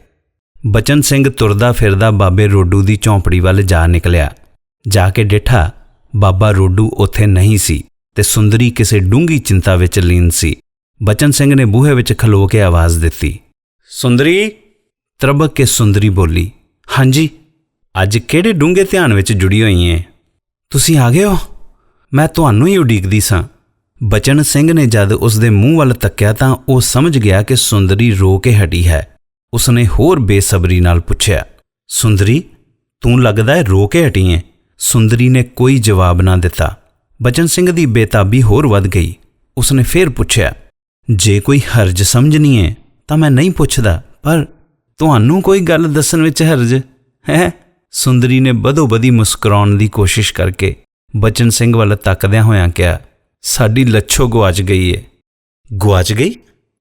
ਬਚਨ ਸਿੰਘ ਤੁਰਦਾ ਫਿਰਦਾ ਬਾਬੇ ਰੋਡੂ ਦੀ ਝੌਂਪੜੀ ਵੱਲ ਜਾ ਨਿਕਲਿਆ। ਜਾ ਕੇ ਡਿਠਾ, ਬਾਬਾ ਰੋਡੂ ਉੱਥੇ ਨਹੀਂ ਸੀ ਤੇ ਸੁੰਦਰੀ ਕਿਸੇ ਡੂੰਗੀ ਚਿੰਤਾ ਵਿੱਚ ਲੀਨ ਸੀ। ਬਚਨ ਸਿੰਘ ਨੇ ਬੂਹੇ ਵਿੱਚ ਖਲੋ ਕੇ ਆਵਾਜ਼ ਦਿੱਤੀ। ਸੁੰਦਰੀ? ਤਰਬਕ ਕੇ ਸੁੰਦਰੀ ਬੋਲੀ, ਹਾਂਜੀ, ਅੱਜ ਕਿਹੜੇ ਡੂੰਘੇ ਧਿਆਨ ਵਿੱਚ ਜੁੜੀ ਹੋਈ ਏ? ਤੁਸੀਂ ਆ ਗਏ ਹੋ? ਮੈਂ ਤੁਹਾਨੂੰ ਹੀ ਉਡੀਕਦੀ ਸਾਂ। ਬਚਨ ਸਿੰਘ ਨੇ ਜਦ ਉਸ ਦੇ ਮੂੰਹ ਵੱਲ ਤੱਕਿਆ ਤਾਂ ਉਹ ਸਮਝ ਗਿਆ ਕਿ ਸੁੰਦਰੀ ਰੋ ਕੇ ਹਟੀ ਹੈ। ਉਸਨੇ ਹੋਰ ਬੇਸਬਰੀ ਨਾਲ ਪੁੱਛਿਆ, ਸੁੰਦਰੀ, ਤੂੰ ਲੱਗਦਾ ਹੈ ਰੋ ਕੇ ਹਟੀ ਏ? ਸੁੰਦਰੀ ਨੇ ਕੋਈ ਜਵਾਬ ਨਾ ਦਿੱਤਾ। ਬਚਨ ਸਿੰਘ ਦੀ ਬੇਤਾਬੀ ਹੋਰ ਵੱਧ ਗਈ। ਉਸਨੇ ਫੇਰ ਪੁੱਛਿਆ, ਜੇ ਕੋਈ ਹਰਜ ਸਮਝਣੀ ਹੈ ਤਾਂ ਮੈਂ ਨਹੀਂ ਪੁੱਛਦਾ, ਪਰ ਤੁਹਾਨੂੰ ਕੋਈ ਗੱਲ ਦੱਸਣ ਵਿੱਚ ਹਰਜ? ਹੈ? ਸੁੰਦਰੀ ਨੇ ਬਦੋ-ਬਦੀ ਮੁਸਕਰਾਉਣ ਦੀ ਕੋਸ਼ਿਸ਼ ਕਰਕੇ ਬਚਨ ਸਿੰਘ ਵੱਲ ਤੱਕਦਿਆਂ ਹੋਇਆਂ ਕਿਹਾ ਸਾਡੀ ਲੱਛੋ ਗਵਾਚ ਗਈ ਏ। ਗਵਾਚ ਗਈ?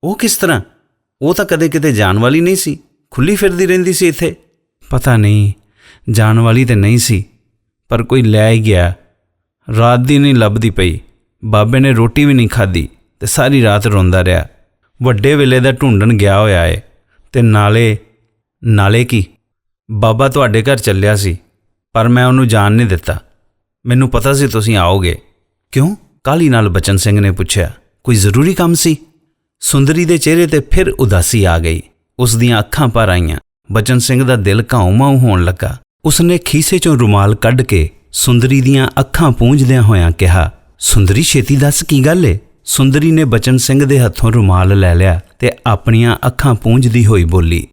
ਉਹ ਕਿਸ ਤਰ੍ਹਾਂ? ਉਹ ਤਾਂ ਕਦੇ ਕਿਤੇ ਜਾਣ ਵਾਲੀ ਨਹੀਂ ਸੀ। ਖੁੱਲੀ ਫਿਰਦੀ ਰਹਿੰਦੀ ਸੀ ਇੱਥੇ। ਪਤਾ ਨਹੀਂ, ਜਾਣ ਵਾਲੀ ਤੇ ਨਹੀਂ ਸੀ, ਪਰ ਕੋਈ ਲੈ ਹੀ ਗਿਆ। ਰਾਤ ਦੀ ਨਹੀਂ ਲੱਭਦੀ ਪਈ। ਬਾਬੇ ਨੇ ਰੋਟੀ ਵੀ ਨਹੀਂ ਖਾਧੀ ਤੇ ਸਾਰੀ ਰਾਤ ਰੋਂਦਾ ਰਿਹਾ। ਵੱਡੇ ਵੇਲੇ ਦਾ ਢੂੰਡਣ ਗਿਆ ਹੋਇਆ ਏ। ਤੇ ਨਾਲੇ ਨਾਲੇ ਕੀ? ਬਾਬਾ ਤੁਹਾਡੇ ਘਰ ਚੱਲਿਆ ਸੀ, ਪਰ ਮੈਂ ਉਹਨੂੰ ਜਾਣ ਨਹੀਂ ਦਿੱਤਾ। ਮੈਨੂੰ ਪਤਾ ਸੀ ਤੁਸੀਂ ਆਓਗੇ। ਕਿਉਂ? ਕਾਲੀ ਨਾਲ ਬਚਨ ਸਿੰਘ ਨੇ ਪੁੱਛਿਆ, ਕੋਈ ਜ਼ਰੂਰੀ ਕੰਮ ਸੀ? ਸੁੰਦਰੀ ਦੇ ਚਿਹਰੇ ਤੇ ਫਿਰ ਉਦਾਸੀ ਆ ਗਈ। ਉਸ ਦੀਆਂ ਅੱਖਾਂ ਭਰ ਆਈਆਂ। ਬਚਨ ਸਿੰਘ ਦਾ ਦਿਲ ਘਾਉ-ਮਾਉ ਹੋਣ ਲੱਗਾ। ਉਸਨੇ ਖੀਸੇ ਚੋਂ ਰੁਮਾਲ ਕੱਢ ਕੇ ਸੁੰਦਰੀ ਦੀਆਂ ਅੱਖਾਂ ਪੂੰਝਦਿਆਂ ਹੋਇਆਂ ਕਿਹਾ, ਸੁੰਦਰੀ, ਛੇਤੀ ਦੱਸ ਕੀ ਗੱਲ ਏ? ਸੁੰਦਰੀ ਨੇ ਬਚਨ ਸਿੰਘ ਦੇ ਹੱਥੋਂ ਰੁਮਾਲ ਲੈ ਲਿਆ ਤੇ ਆਪਣੀਆਂ ਅੱਖਾਂ ਪੂੰਝਦੀ ਹੋਈ ਬੋਲੀ,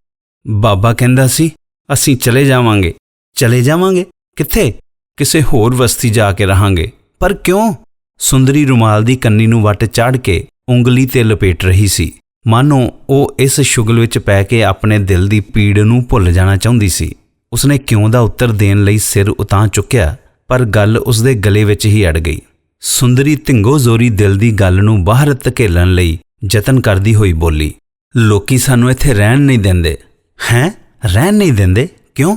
ਬਾਬਾ ਕਹਿੰਦਾ ਸੀ, ਅਸੀਂ ਚਲੇ ਜਾਵਾਂਗੇ। ਚਲੇ ਜਾਵਾਂਗੇ? ਕਿੱਥੇ? ਕਿਸੇ ਹੋਰ ਵਸਤੀ ਜਾ ਕੇ ਰਹਾਂਗੇ। ਪਰ ਕਿਉਂ? ਸੁੰਦਰੀ ਰੁਮਾਲ ਦੀ ਕੰਨੀ ਨੂੰ ਵੱਟ ਚਾੜ ਕੇ ਉਂਗਲੀ ਤੇ ਲਪੇਟ ਰਹੀ ਸੀ। ਮਾਨੋ, ਉਹ ਇਸ ਸ਼ੁਗਲ ਵਿੱਚ ਪੈ ਕੇ ਆਪਣੇ ਦਿਲ ਦੀ ਪੀੜ ਨੂੰ ਭੁੱਲ ਜਾਣਾ ਚਾਹੁੰਦੀ ਸੀ। ਉਸਨੇ ਕਿਉਂ ਦਾ ਉੱਤਰ ਦੇਣ ਲਈ ਸਿਰ ਉਤਾਂ ਚੁੱਕਿਆ, ਪਰ ਗੱਲ ਉਸਦੇ ਗਲੇ ਵਿੱਚ ਹੀ ਅੜ ਗਈ। ਸੁੰਦਰੀ ਧਿੰਗੋ ਜ਼ੋਰੀ ਦਿਲ ਦੀ ਗੱਲ ਨੂੰ ਬਾਹਰ ਧਕੇਲਣ ਲਈ ਯਤਨ ਕਰਦੀ ਹੋਈ ਬੋਲੀ, ਲੋਕੀ ਸਾਨੂੰ ਇੱਥੇ ਰਹਿਣ ਨਹੀਂ ਦਿੰਦੇ। ਹੈਂ? ਰਹਿਣ ਨਹੀਂ ਦਿੰਦੇ? ਕਿਉਂ?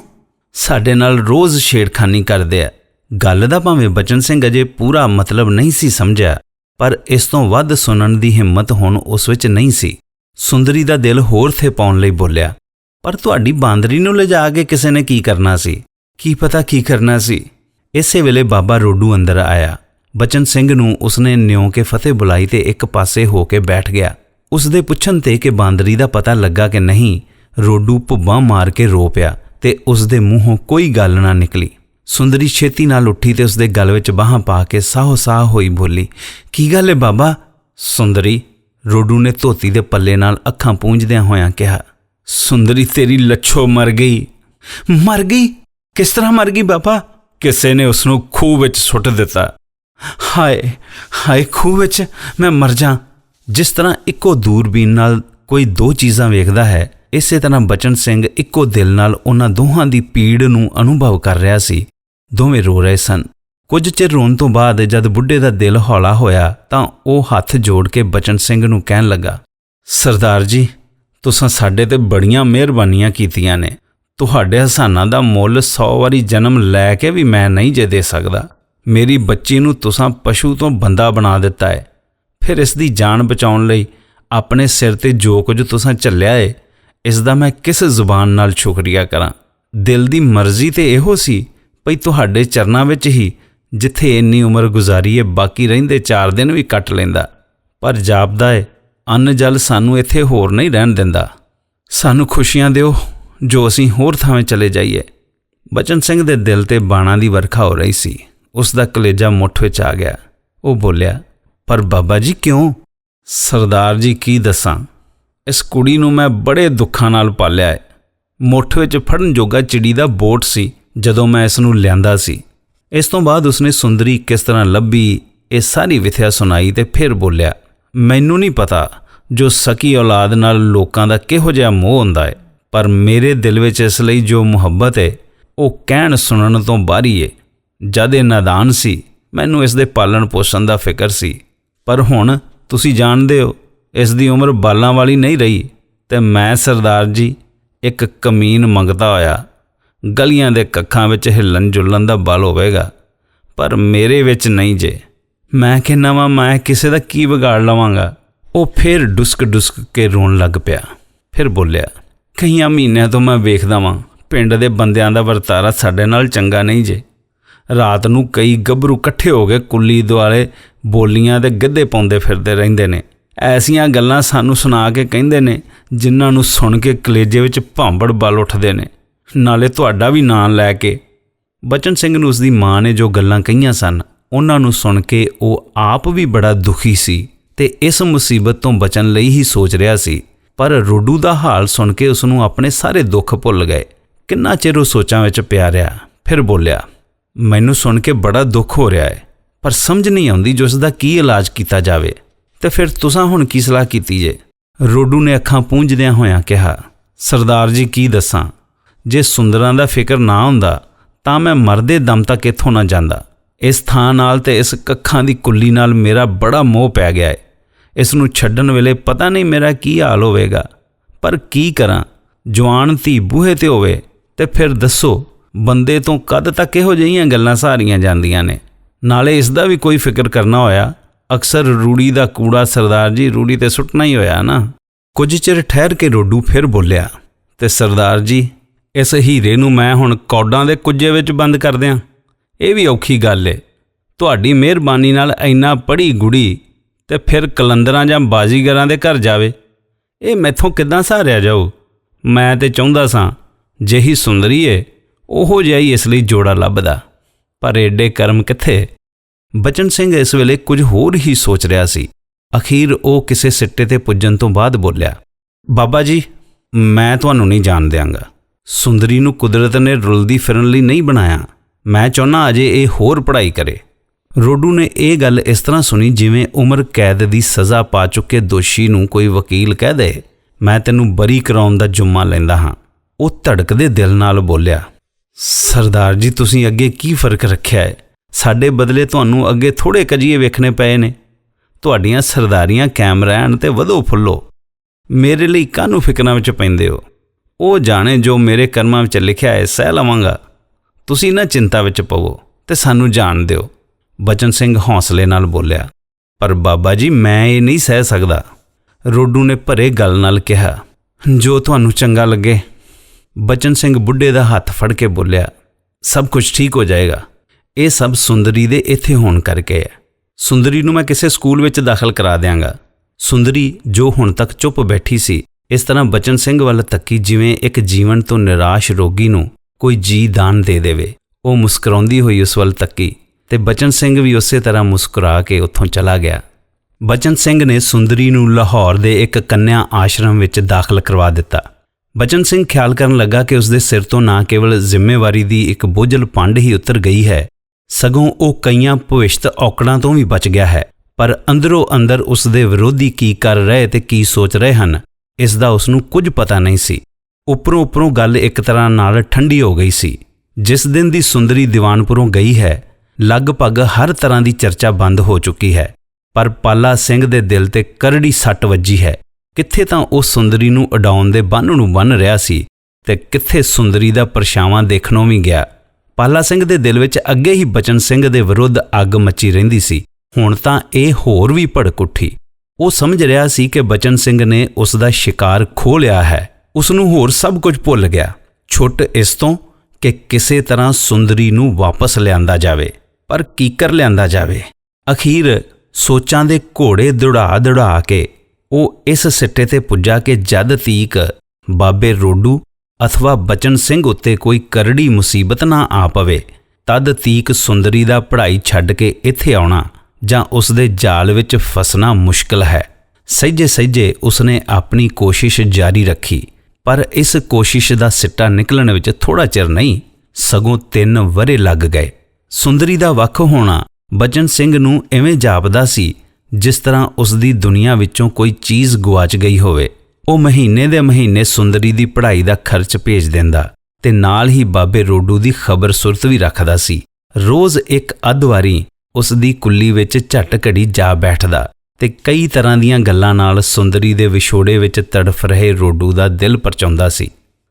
ਸਾਡੇ ਨਾਲ ਰੋਜ਼ ਛੇੜਖਾਨੀ ਕਰਦੇ ਆ। ਗੱਲ ਦਾ ਭਾਵੇਂ ਬਚਨ ਸਿੰਘ ਅਜੇ ਪੂਰਾ ਮਤਲਬ ਨਹੀਂ ਸੀ ਸਮਝਿਆ, ਪਰ ਇਸ ਤੋਂ ਵੱਧ ਸੁਣਨ ਦੀ ਹਿੰਮਤ ਹੁਣ ਉਸ ਵਿੱਚ ਨਹੀਂ ਸੀ। ਸੁੰਦਰੀ ਦਾ ਦਿਲ ਹੋਰ ਥੇ ਪਾਉਣ ਲਈ ਬੋਲਿਆ, ਪਰ ਤੁਹਾਡੀ ਬਾਂਦਰੀ ਨੂੰ ਲਿਜਾ ਕੇ ਕਿਸੇ ਨੇ ਕੀ ਕਰਨਾ ਸੀ? ਕੀ ਪਤਾ ਕੀ ਕਰਨਾ ਸੀ? ਇਸੇ ਵੇਲੇ ਬਾਬਾ ਰੋਡੂ ਅੰਦਰ ਆਇਆ। ਬਚਨ ਸਿੰਘ ਨੂੰ ਉਸਨੇ ਨਿਉ ਕੇ ਫਤਿਹ ਬੁਲਾਈ ਤੇ ਇੱਕ ਪਾਸੇ ਹੋ ਕੇ ਬੈਠ ਗਿਆ। ਉਸ ਦੇ ਪੁੱਛਣ ਤੇ ਕਿ ਬਾਂਦਰੀ ਦਾ ਪਤਾ ਲੱਗਾ ਕਿ ਨਹੀਂ, ਰੋਡੂ ਭੁੱਬਾਂ ਮਾਰ ਕੇ ਰੋ ਪਿਆ ਤੇ ਉਸ ਦੇ ਮੂੰਹੋਂ ਕੋਈ ਗੱਲ ਨਾ ਨਿਕਲੀ। ਸੁੰਦਰੀ ਛੇਤੀ ਨਾਲ ਉੱਠੀ ਤੇ ਉਸਦੇ ਗਲ ਵਿੱਚ ਬਾਹਾਂ ਪਾ ਕੇ ਸਾਹੋ ਸਾਹ ਹੋਈ ਬੋਲੀ, ਕੀ ਗੱਲ ਹੈ ਬਾਬਾ? ਸੁੰਦਰੀ ਰੋਡੂ ਨੇ ਧੋਤੀ ਦੇ ਪੱਲੇ ਨਾਲ ਅੱਖਾਂ ਪੂੰਝਦਿਆਂ ਹੋਇਆਂ ਕਿਹਾ, ਸੁੰਦਰੀ ਤੇਰੀ ਲੱਛੋ ਮਰ ਗਈ। ਮਰ ਗਈ? ਕਿਸ ਤਰ੍ਹਾਂ ਮਰ ਗਈ ਬਾਬਾ? ਕਿਸੇ ਨੇ ਉਸ ਨੂੰ ਖੂਹ ਵਿੱਚ ਸੁੱਟ ਦਿੱਤਾ। ਹਾਏ ਹਾਏ, ਖੂਹ ਵਿੱਚ ਮੈਂ ਮਰ ਜਾ। ਜਿਸ ਤਰ੍ਹਾਂ ਇੱਕੋ ਦੂਰਬੀਨ ਨਾਲ ਕੋਈ ਦੋ ਚੀਜ਼ਾਂ ਵੇਖਦਾ ਹੈ, ਇਸੇ ਤਰ੍ਹਾਂ ਬਚਨ ਸਿੰਘ ਇੱਕੋ ਦਿਲ ਨਾਲ ਉਹਨਾਂ ਦੋਹਾਂ ਦੀ ਪੀੜ ਨੂੰ ਅਨੁਭਵ ਕਰ ਰਿਹਾ ਸੀ। ਦੋਵੇਂ ਰੋ ਰਹੇ ਸਨ। ਕੁਝ ਚਿਰ ਰੋਣ ਤੋਂ ਬਾਅਦ ਜਦ ਬੁੱਢੇ ਦਾ ਦਿਲ ਹੌਲਾ ਹੋਇਆ ਤਾਂ ਉਹ ਹੱਥ ਜੋੜ ਕੇ ਬਚਨ ਸਿੰਘ ਨੂੰ ਕਹਿਣ ਲੱਗਾ, ਸਰਦਾਰ ਜੀ, ਤੁਸੀਂ ਸਾਡੇ ਤੇ ਬੜੀਆਂ ਮਿਹਰਬਾਨੀਆਂ ਕੀਤੀਆਂ ਨੇ। ਤੁਹਾਡੇ ਹਸਾਨਾਂ ਦਾ ਮੁੱਲ 100 ਵਾਰੀ ਜਨਮ ਲੈ ਕੇ ਵੀ ਮੈਂ ਨਹੀਂ ਜੇ ਦੇ ਸਕਦਾ। ਮੇਰੀ ਬੱਚੀ ਨੂੰ ਤੁਸੀਂ ਪਸ਼ੂ ਤੋਂ ਬੰਦਾ ਬਣਾ ਦਿੱਤਾ ਹੈ ਫਿਰ ਇਸ ਦੀ ਜਾਨ ਬਚਾਉਣ ਲਈ ਆਪਣੇ ਸਿਰ ਤੇ ਜੋ ਕੁਝ ਤੁਸੀਂ ਝੱਲਿਆ ਏ, ਇਸ ਦਾ ਮੈਂ ਕਿਸ ਜ਼ੁਬਾਨ ਨਾਲ ਸ਼ੁਕਰੀਆ ਕਰਾਂ? ਦਿਲ ਦੀ ਮਰਜ਼ੀ ਤੇ ਇਹੋ ਸੀ। ਭਈ ਤੁਹਾਡੇ ਚਰਨਾਂ ਵਿੱਚ ਹੀ ਜਿੱਥੇ ਇੰਨੀ ਉਮਰ ਗੁਜ਼ਾਰੀ ਏ ਬਾਕੀ ਰਹਿੰਦੇ 4 ਦਿਨ ਵੀ ਕੱਟ ਲੈਂਦਾ। ਪਰ ਜਾਪਦਾ ਏ, ਅੰਨ ਜਲ ਸਾਨੂੰ ਇੱਥੇ ਹੋਰ ਨਹੀਂ ਰਹਿਣ ਦਿੰਦਾ। ਸਾਨੂੰ ਖੁਸ਼ੀਆਂ ਦਿਓ, ਜੋ ਅਸੀਂ ਹੋਰ ਥਾਵੇਂ ਚਲੇ ਜਾਈਏ। ਬਚਨ ਸਿੰਘ ਦੇ ਦਿਲ ਤੇ ਬਾਣਾ ਦੀ ਵਰਖਾ ਹੋ ਰਹੀ ਸੀ। ਉਸ ਦਾ ਕਲੇਜਾ ਮੁੱਠ ਵਿੱਚ ਆ ਗਿਆ। ਉਹ ਬੋਲਿਆ, ਪਰ ਬਾਬਾ ਜੀ ਕਿਉਂ? ਸਰਦਾਰ ਜੀ ਕੀ ਦੱਸਾਂ? ਇਸ ਕੁੜੀ ਨੂੰ ਮੈਂ ਬੜੇ ਦੁੱਖਾਂ ਨਾਲ ਪਾਲਿਆ ਹੈ ਮੁੱਠ ਵਿੱਚ ਫੜਨ ਜੋਗਾ ਚਿੜੀ ਦਾ ਬੋਟ ਸੀ। ਜਦੋਂ ਮੈਂ ਇਸ ਨੂੰ ਲਿਆਂਦਾ ਸੀ। ਇਸ ਤੋਂ ਬਾਅਦ ਉਸਨੇ ਸੁੰਦਰੀ ਕਿਸ ਤਰ੍ਹਾਂ ਲੱਭੀ, ਇਹ ਸਾਰੀ ਵਿਥਿਆ ਸੁਣਾਈ ਤੇ ਫਿਰ ਬੋਲਿਆ, ਮੈਨੂੰ ਨਹੀਂ ਪਤਾ ਜੋ ਸਕੀ ਔਲਾਦ ਨਾਲ ਲੋਕਾਂ ਦਾ ਕਿਹੋ ਜਿਹਾ ਮੋਹ ਹੁੰਦਾ ਹੈ ਪਰ ਮੇਰੇ ਦਿਲ ਵਿੱਚ ਇਸ ਲਈ ਜੋ ਮੁਹੱਬਤ ਹੈ ਉਹ ਕਹਿਣ ਸੁਣਨ ਤੋਂ ਬਾਹਰੀ ਹੈ ਜਦ ਇਹ ਨਾਦਾਨ ਸੀ, ਮੈਨੂੰ ਇਸ ਦੇ ਪਾਲਣ ਪੋਸ਼ਣ ਦਾ ਫਿਕਰ ਸੀ। ਪਰ ਹੁਣ ਤੁਸੀਂ ਜਾਣਦੇ ਹੋ, ਇਸ ਦੀ ਉਮਰ ਬਾਲਾਂ ਵਾਲੀ ਨਹੀਂ ਰਹੀ ਤੇ ਮੈਂ ਸਰਦਾਰ ਜੀ, ਇੱਕ ਕਮੀਨ ਮੰਗਦਾ ਹੋਇਆ ਗਲੀਆਂ ਦੇ ਕੱਖਾਂ ਵਿੱਚ ਹਿੱਲਣ ਜੁਲਣ ਦਾ ਬਲ ਹੋਵੇਗਾ। ਪਰ ਮੇਰੇ ਵਿੱਚ ਨਹੀਂ ਜੇ। ਮੈਂ ਕਹਿੰਦਾ ਵਾਂ, ਮੈਂ ਕਿਸੇ ਦਾ ਕੀ ਵਿਗਾੜ ਲਵਾਂਗਾ? ਉਹ ਫਿਰ ਡੁਸਕ ਡੁਸਕ ਕੇ ਰੋਣ ਲੱਗ ਪਿਆ। ਫਿਰ ਬੋਲਿਆ, ਕਈਆਂ ਮਹੀਨਿਆਂ ਤੋਂ ਮੈਂ ਵੇਖਦਾ ਵਾਂ, ਪਿੰਡ ਦੇ ਬੰਦਿਆਂ ਦਾ ਵਰਤਾਰਾ ਸਾਡੇ ਨਾਲ ਚੰਗਾ ਨਹੀਂ ਜੇ। ਰਾਤ ਨੂੰ ਕਈ ਗੱਭਰੂ ਇਕੱਠੇ ਹੋ ਕੇ ਕੁੱਲੀ ਦੁਆਲੇ ਬੋਲੀਆਂ ਤੇ ਗੱਦੇ ਪਾਉਂਦੇ ਫਿਰਦੇ ਰਹਿੰਦੇ ਨੇ। ਐਸੀਆਂ ਗੱਲਾਂ ਸਾਨੂੰ ਸੁਣਾ ਕੇ ਕਹਿੰਦੇ ਨੇ, ਜਿਨ੍ਹਾਂ ਨੂੰ ਸੁਣ ਕੇ ਕਲੇਜੇ ਵਿੱਚ ਭਾਂਬੜ ਬਲ ਉੱਠਦੇ ਨੇ। ਨਾਲੇ ਤੁਹਾਡਾ ਵੀ ਨਾਂ ਲੈ ਕੇ। ਬਚਨ ਸਿੰਘ ਨੂੰ ਉਸਦੀ ਮਾਂ ਨੇ ਜੋ ਗੱਲਾਂ ਕਹੀਆਂ ਸਨ, ਉਹਨਾਂ ਨੂੰ ਸੁਣ ਕੇ ਉਹ ਆਪ ਵੀ ਬੜਾ ਦੁਖੀ ਸੀ ਤੇ ਇਸ ਮੁਸੀਬਤ ਤੋਂ ਬਚਣ ਲਈ ਹੀ ਸੋਚ ਰਿਹਾ ਸੀ। ਪਰ ਰੋਡੂ ਦਾ ਹਾਲ ਸੁਣ ਕੇ ਉਸ ਨੂੰ ਆਪਣੇ ਸਾਰੇ ਦੁੱਖ ਭੁੱਲ ਗਏ। ਕਿੰਨਾ ਚਿਰ ਉਹ ਸੋਚਾਂ ਵਿੱਚ ਪਿਆ ਰਿਹਾ, ਫਿਰ ਬੋਲਿਆ, ਮੈਨੂੰ ਸੁਣ ਕੇ ਬੜਾ ਦੁੱਖ ਹੋ ਰਿਹਾ ਹੈ ਪਰ ਸਮਝ ਨਹੀਂ ਆਉਂਦੀ ਜੋ ਉਸ ਦਾ ਕੀ ਇਲਾਜ ਕੀਤਾ ਜਾਵੇ। ਤੇ ਫਿਰ ਤੁਸੀਂ ਹੁਣ ਕੀ ਸਲਾਹ ਕੀਤੀ ਜੇ? ਰੋਡੂ ਨੇ ਅੱਖਾਂ ਪੂੰਝਦਿਆਂ ਹੋਇਆਂ ਕਿਹਾ, ਸਰਦਾਰ ਜੀ, ਕੀ ਦੱਸਾਂ? ਜੇ ਸੁੰਦਰਾਂ ਦਾ ਫਿਕਰ ਨਾ ਹੁੰਦਾ, ਤਾਂ ਮੈਂ ਮਰਦੇ ਦਮ ਤੱਕ ਇੱਥੋਂ ਨਾ ਜਾਂਦਾ। ਇਸ ਥਾਂ ਨਾਲ ਤੇ ਇਸ ਕੱਖਾਂ ਦੀ ਕੁੱਲੀ ਨਾਲ ਮੇਰਾ ਬੜਾ ਮੋਹ ਪੈ ਗਿਆ ਹੈ ਇਸ ਨੂੰ ਛੱਡਣ ਵੇਲੇ ਪਤਾ ਨਹੀਂ ਮੇਰਾ ਕੀ ਹਾਲ ਹੋਵੇਗਾ। ਪਰ ਕੀ ਕਰਾਂ? ਜਵਾਨ ਧੀ ਬੂਹੇ ਤੇ ਹੋਵੇ ਤੇ ਫਿਰ ਦੱਸੋ, ਬੰਦੇ ਤੋਂ ਕਦ ਤੱਕ ਇਹੋ ਜਿਹੀਆਂ ਗੱਲਾਂ ਸਾਰੀਆਂ ਜਾਂਦੀਆਂ ਨੇ। ਨਾਲੇ ਇਸ ਦਾ ਵੀ ਕੋਈ ਫਿਕਰ ਕਰਨਾ ਹੋਇਆ, ਅਕਸਰ ਰੂੜੀ ਦਾ ਕੂੜਾ ਸਰਦਾਰ ਜੀ ਰੂੜੀ ਤੇ ਸੁੱਟਣਾ ਹੀ ਹੋਇਆ ਨਾ। ਕੁਝ ਚਿਰ ਠਹਿਰ ਕੇ ਰੋਡੂ ਫਿਰ ਬੋਲਿਆ, ਤੇ ਸਰਦਾਰ ਜੀ ਇਸ ਹੀਰੇ ਨੂੰ ਮੈਂ ਹੁਣ ਕੌਡਾਂ ਦੇ ਕੁੱਜੇ ਵਿੱਚ ਬੰਦ ਕਰ ਦਿਆਂ। ਇਹ ਵੀ ਔਖੀ ਗੱਲ ਏ। ਤੁਹਾਡੀ ਮਿਹਰਬਾਨੀ ਨਾਲ ਇੰਨਾ ਪੜੀ ਗੁੜੀ ਤੇ ਫਿਰ ਕਲੰਦਰਾਂ ਜਾਂ ਬਾਜ਼ੀਗਰਾਂ ਦੇ ਘਰ ਜਾਵੇ। ਇਹ ਮੈਥੋਂ ਕਿੱਦਾਂ ਸਹਾਰਿਆ ਜਾਊ? ਮੈਂ ਤੇ ਚਾਹੁੰਦਾ ਸਾਂ, ਜਿਹੀ ਸੁੰਦਰੀ ਏ, ਉਹੋ ਜਿਹਾ ਹੀ ਇਸ ਲਈ ਜੋੜਾ ਲੱਭਦਾ। ਪਰ ਏਡੇ ਕਰਮ ਕਿੱਥੇ? ਬਚਨ ਸਿੰਘ ਇਸ ਵੇਲੇ ਕੁਝ ਹੋਰ ਹੀ ਸੋਚ ਰਿਹਾ ਸੀ। ਅਖੀਰ ਉਹ ਕਿਸੇ ਸਿੱਟੇ ਤੇ ਪੁੱਜਣ ਤੋਂ ਬਾਅਦ ਬੋਲਿਆ, ਬਾਬਾ ਜੀ, ਮੈਂ ਤੁਹਾਨੂੰ ਨਹੀਂ ਜਾਣ ਦਿਆਂਗਾ। ਸੁੰਦਰੀ ਨੂੰ ਕੁਦਰਤ ਨੇ ਰੁਲਦੀ ਫਿਰਨ ਲਈ ਨਹੀਂ ਬਣਾਇਆ। ਮੈਂ ਚਾਹੁੰਦਾ ਅਜੇ ਇਹ ਹੋਰ ਪੜ੍ਹਾਈ ਕਰੇ। ਰੋਡੂ ਨੇ ਇਹ ਗੱਲ ਇਸ ਤਰ੍ਹਾਂ ਸੁਣੀ ਜਿਵੇਂ ਉਮਰ ਕੈਦ ਦੀ ਸਜ਼ਾ ਪਾ ਚੁੱਕੇ ਦੋਸ਼ੀ ਨੂੰ ਕੋਈ ਵਕੀਲ ਕਹਿ ਦੇ, ਮੈਂ ਤੈਨੂੰ ਬਰੀ ਕਰਾਉਣ ਦਾ ਜੁਮਾ ਲੈਂਦਾ ਹਾਂ। ਉਹ ਧੜਕਦੇ ਦਿਲ ਨਾਲ ਬੋਲਿਆ, ਸਰਦਾਰ ਜੀ, ਤੁਸੀਂ ਅੱਗੇ ਕੀ ਫ਼ਰਕ ਰੱਖਿਆ ਹੈ? ਸਾਡੇ ਬਦਲੇ ਤੁਹਾਨੂੰ ਅੱਗੇ ਥੋੜੇ ਕਜੀਏ ਵੇਖਣੇ ਪਏ ਨੇ। ਤੁਹਾਡੀਆਂ ਸਰਦਾਰੀਆਂ ਕਾਇਮ ਰਹਿਣ ਤੇ ਵਧੋ ਫੁੱਲੋ। ਮੇਰੇ ਲਈ ਕਾਹਨੂੰ ਫਿਕਰਾਂ ਵਿੱਚ ਪੈਂਦੇ ਹੋ? ਉਹ ਜਾਣੇ ਜੋ ਮੇਰੇ ਕਰਮਾਂ ਵਿੱਚ ਲਿਖਿਆ ਹੈ, ਸਹਿ ਲਵਾਂਗਾ। ਤੁਸੀਂ ਨਾ ਚਿੰਤਾ ਵਿੱਚ ਪਵੋ ਤੇ ਸਾਨੂੰ ਜਾਣ ਦਿਓ। ਬਚਨ ਸਿੰਘ ਹੌਸਲੇ ਨਾਲ ਬੋਲਿਆ, ਪਰ ਬਾਬਾ ਜੀ, ਮੈਂ ਇਹ ਨਹੀਂ ਸਹਿ ਸਕਦਾ। ਰੋਡੂ ਨੇ ਭਰੇ ਗੱਲ ਨਾਲ ਕਿਹਾ, ਜੋ ਤੁਹਾਨੂੰ ਚੰਗਾ ਲੱਗੇ। ਬਚਨ ਸਿੰਘ ਬੁੱਢੇ ਦਾ ਹੱਥ ਫੜ ਕੇ ਬੋਲਿਆ, ਸਭ ਕੁਝ ਠੀਕ ਹੋ ਜਾਏਗਾ। ਇਹ ਸਭ ਸੁੰਦਰੀ ਦੇ ਇੱਥੇ ਹੋਣ ਕਰਕੇ ਹੈ। ਸੁੰਦਰੀ ਨੂੰ ਮੈਂ ਕਿਸੇ ਸਕੂਲ ਵਿੱਚ ਦਾਖਲ ਕਰਾ ਦਿਆਂਗਾ। ਸੁੰਦਰੀ ਜੋ ਹੁਣ ਤੱਕ ਚੁੱਪ ਬੈਠੀ ਸੀ ਇਸ ਤਰ੍ਹਾਂ ਬਚਨ ਸਿੰਘ ਵੱਲ ਤੱਕੀ ਜਿਵੇਂ ਇੱਕ ਜੀਵਨ ਤੋਂ ਨਿਰਾਸ਼ ਰੋਗੀ ਨੂੰ ਕੋਈ ਜੀ ਦਾਨ ਦੇ ਦੇਵੇ, ਉਹ ਮੁਸਕਰਾਉਂਦੀ ਹੋਈ ਉਸ ਵੱਲ ਤੱਕੀ ਤੇ ਬਚਨ ਸਿੰਘ ਵੀ ਉਸੇ ਤਰ੍ਹਾਂ ਮੁਸਕਰਾ ਕੇ ਉੱਥੋਂ ਚਲਾ ਗਿਆ। ਬਚਨ ਸਿੰਘ ਨੇ ਸੁੰਦਰੀ ਨੂੰ ਲਾਹੌਰ ਦੇ ਇੱਕ ਕੰਨਿਆ ਆਸ਼ਰਮ ਵਿੱਚ ਦਾਖਲ ਕਰਵਾ ਦਿੱਤਾ। ਬਚਨ ਸਿੰਘ ਖਿਆਲ ਕਰਨ ਲੱਗਾ ਕਿ ਉਸ ਦੇ ਸਿਰ ਤੋਂ ਨਾ ਕੇਵਲ ਜ਼ਿੰਮੇਵਾਰੀ ਦੀ ਇੱਕ ਬੋਝਲ ਪੰਡ ਹੀ ਉਤਰ ਗਈ ਹੈ, ਸਗੋਂ ਉਹ ਕਈਆਂ ਭਵਿਸ਼ਤ ਔਕੜਾਂ ਤੋਂ ਵੀ ਬਚ ਗਿਆ ਹੈ। ਪਰ ਅੰਦਰੋਂ ਅੰਦਰ ਉਸ ਦੇ ਵਿਰੋਧੀ ਕੀ ਕਰ ਰਹੇ ਤੇ ਕੀ ਸੋਚ ਰਹੇ ਹਨ ਇਸ ਦਾ ਉਸ ਨੂੰ ਕੁਝ ਪਤਾ ਨਹੀਂ ਸੀ। ਉੱਪਰੋਂ ਉੱਪਰੋਂ ਗੱਲ ਇੱਕ ਤਰ੍ਹਾਂ ਨਾਲ ਠੰਡੀ ਹੋ ਗਈ ਸੀ। ਜਿਸ ਦਿਨ ਦੀ ਸੁੰਦਰੀ ਦੀਵਾਨਪੁਰੋਂ ਗਈ ਹੈ, ਲਗਭਗ ਹਰ ਤਰ੍ਹਾਂ ਦੀ ਚਰਚਾ ਬੰਦ ਹੋ ਚੁੱਕੀ ਹੈ। ਪਰ ਪਾਲਾ ਸਿੰਘ ਦੇ ਦਿਲ ਤੇ ਕਰੜੀ ਸੱਟ ਵੱਜੀ ਹੈ। ਕਿੱਥੇ ਤਾਂ ਉਹ ਸੁੰਦਰੀ ਨੂੰ ਉਡਾਉਣ ਦੇ ਬੰਨ ਨੂੰ ਬੰਨ ਰਿਹਾ ਸੀ ਤੇ ਕਿੱਥੇ ਸੁੰਦਰੀ ਦਾ ਪਰਛਾਵਾਂ ਦੇਖਣੋਂ ਵੀ ਗਿਆ। ਪਾਲਾ ਸਿੰਘ ਦੇ ਦਿਲ ਵਿੱਚ ਅੱਗੇ ਹੀ ਬਚਨ ਸਿੰਘ ਦੇ ਵਿਰੁੱਧ ਅੱਗ ਮੱਚੀ ਰਹਿੰਦੀ ਸੀ। ਹੁਣ ਤਾਂ ਇਹ ਹੋਰ ਵੀ ਭੜਕ ਉੱਠੀ। ਉਹ ਸਮਝ ਰਿਹਾ ਸੀ ਕਿ ਬਚਨ ਸਿੰਘ ਨੇ ਉਸ ਦਾ ਸ਼ਿਕਾਰ ਖੋ ਲਿਆ ਹੈ। ਉਸ ਨੂੰ ਹੋਰ ਸਭ ਕੁਝ ਭੁੱਲ ਗਿਆ। ਛੁੱਟ ਇਸ ਤੋਂ ਕਿ ਕਿਸੇ ਤਰ੍ਹਾਂ ਸੁੰਦਰੀ ਨੂੰ ਵਾਪਸ ਲਿਆਂਦਾ ਜਾਵੇ, ਪਰ ਕੀਕਰ ਲਿਆਂਦਾ ਜਾਵੇ। ਅਖੀਰ ਸੋਚਾਂ ਦੇ ਘੋੜੇ ਦੁੜਾ ਦੁੜਾ ਕੇ ਉਹ ਇਸ ਸਿੱਟੇ ਤੇ ਪੁੱਜਾ ਕਿ ਜਦ ਤੀਕ ਬਾਬੇ ਰੋਡੂ ਅਥਵਾ ਬਚਨ ਸਿੰਘ ਉੱਤੇ ਕੋਈ ਕਰੜੀ ਮੁਸੀਬਤ ਨਾ ਆ ਪਵੇ, ਤਦ ਤੀਕ ਸੁੰਦਰੀ ਦਾ ਪੜ੍ਹਾਈ ਛੱਡ ਕੇ ਇੱਥੇ ਆਉਣਾ। ਜਾਂ ਉਸ ਦੇ ਜਾਲ ਵਿੱਚ ਫਸਣਾ ਮੁਸ਼ਕਲ ਹੈ। ਸਹਿਜੇ ਸਹਿਜੇ ਉਸਨੇ ਆਪਣੀ ਕੋਸ਼ਿਸ਼ ਜਾਰੀ ਰੱਖੀ, ਪਰ ਇਸ ਕੋਸ਼ਿਸ਼ ਦਾ ਸਿੱਟਾ ਨਿਕਲਣ ਵਿੱਚ ਥੋੜਾ ਚਿਰ ਨਹੀਂ, ਸਗੋਂ 3 ਵਰੇ ਲੱਗ ਗਏ। ਸੁੰਦਰੀ ਦਾ ਵੱਖ ਹੋਣਾ ਬਚਨ ਸਿੰਘ ਨੂੰ ਐਵੇਂ ਜਾਪਦਾ ਸੀ, ਜਿਸ ਤਰ੍ਹਾਂ ਉਸ ਦੀ ਦੁਨੀਆ ਵਿੱਚੋਂ ਕੋਈ ਚੀਜ਼ ਗੁਆਚ ਗਈ ਹੋਵੇ। ਉਹ ਮਹੀਨੇ ਦੇ ਮਹੀਨੇ ਸੁੰਦਰੀ ਦੀ ਪੜ੍ਹਾਈ ਦਾ ਖਰਚ ਭੇਜ ਦਿੰਦਾ ਤੇ ਨਾਲ ਹੀ ਬਾਬੇ ਰੋਡੂ ਦੀ ਖਬਰ ਸੁਰਤ ਵੀ ਰੱਖਦਾ ਸੀ। ਰੋਜ਼ ਇੱਕ ਅੱਧ ਵਾਰੀ ਉਸ ਦੀ ਕੁੱਲੀ ਵਿੱਚ ਝਟ ਘੜੀ ਜਾ ਬੈਠਦਾ ਤੇ ਕਈ ਤਰ੍ਹਾਂ ਦੀਆਂ ਗੱਲਾਂ ਨਾਲ ਸੁੰਦਰੀ ਦੇ ਵਿਛੋੜੇ ਵਿੱਚ ਤੜਫ ਰਹੇ ਰੋਡੂ ਦਾ ਦਿਲ ਪਰਚਾਉਂਦਾ ਸੀ।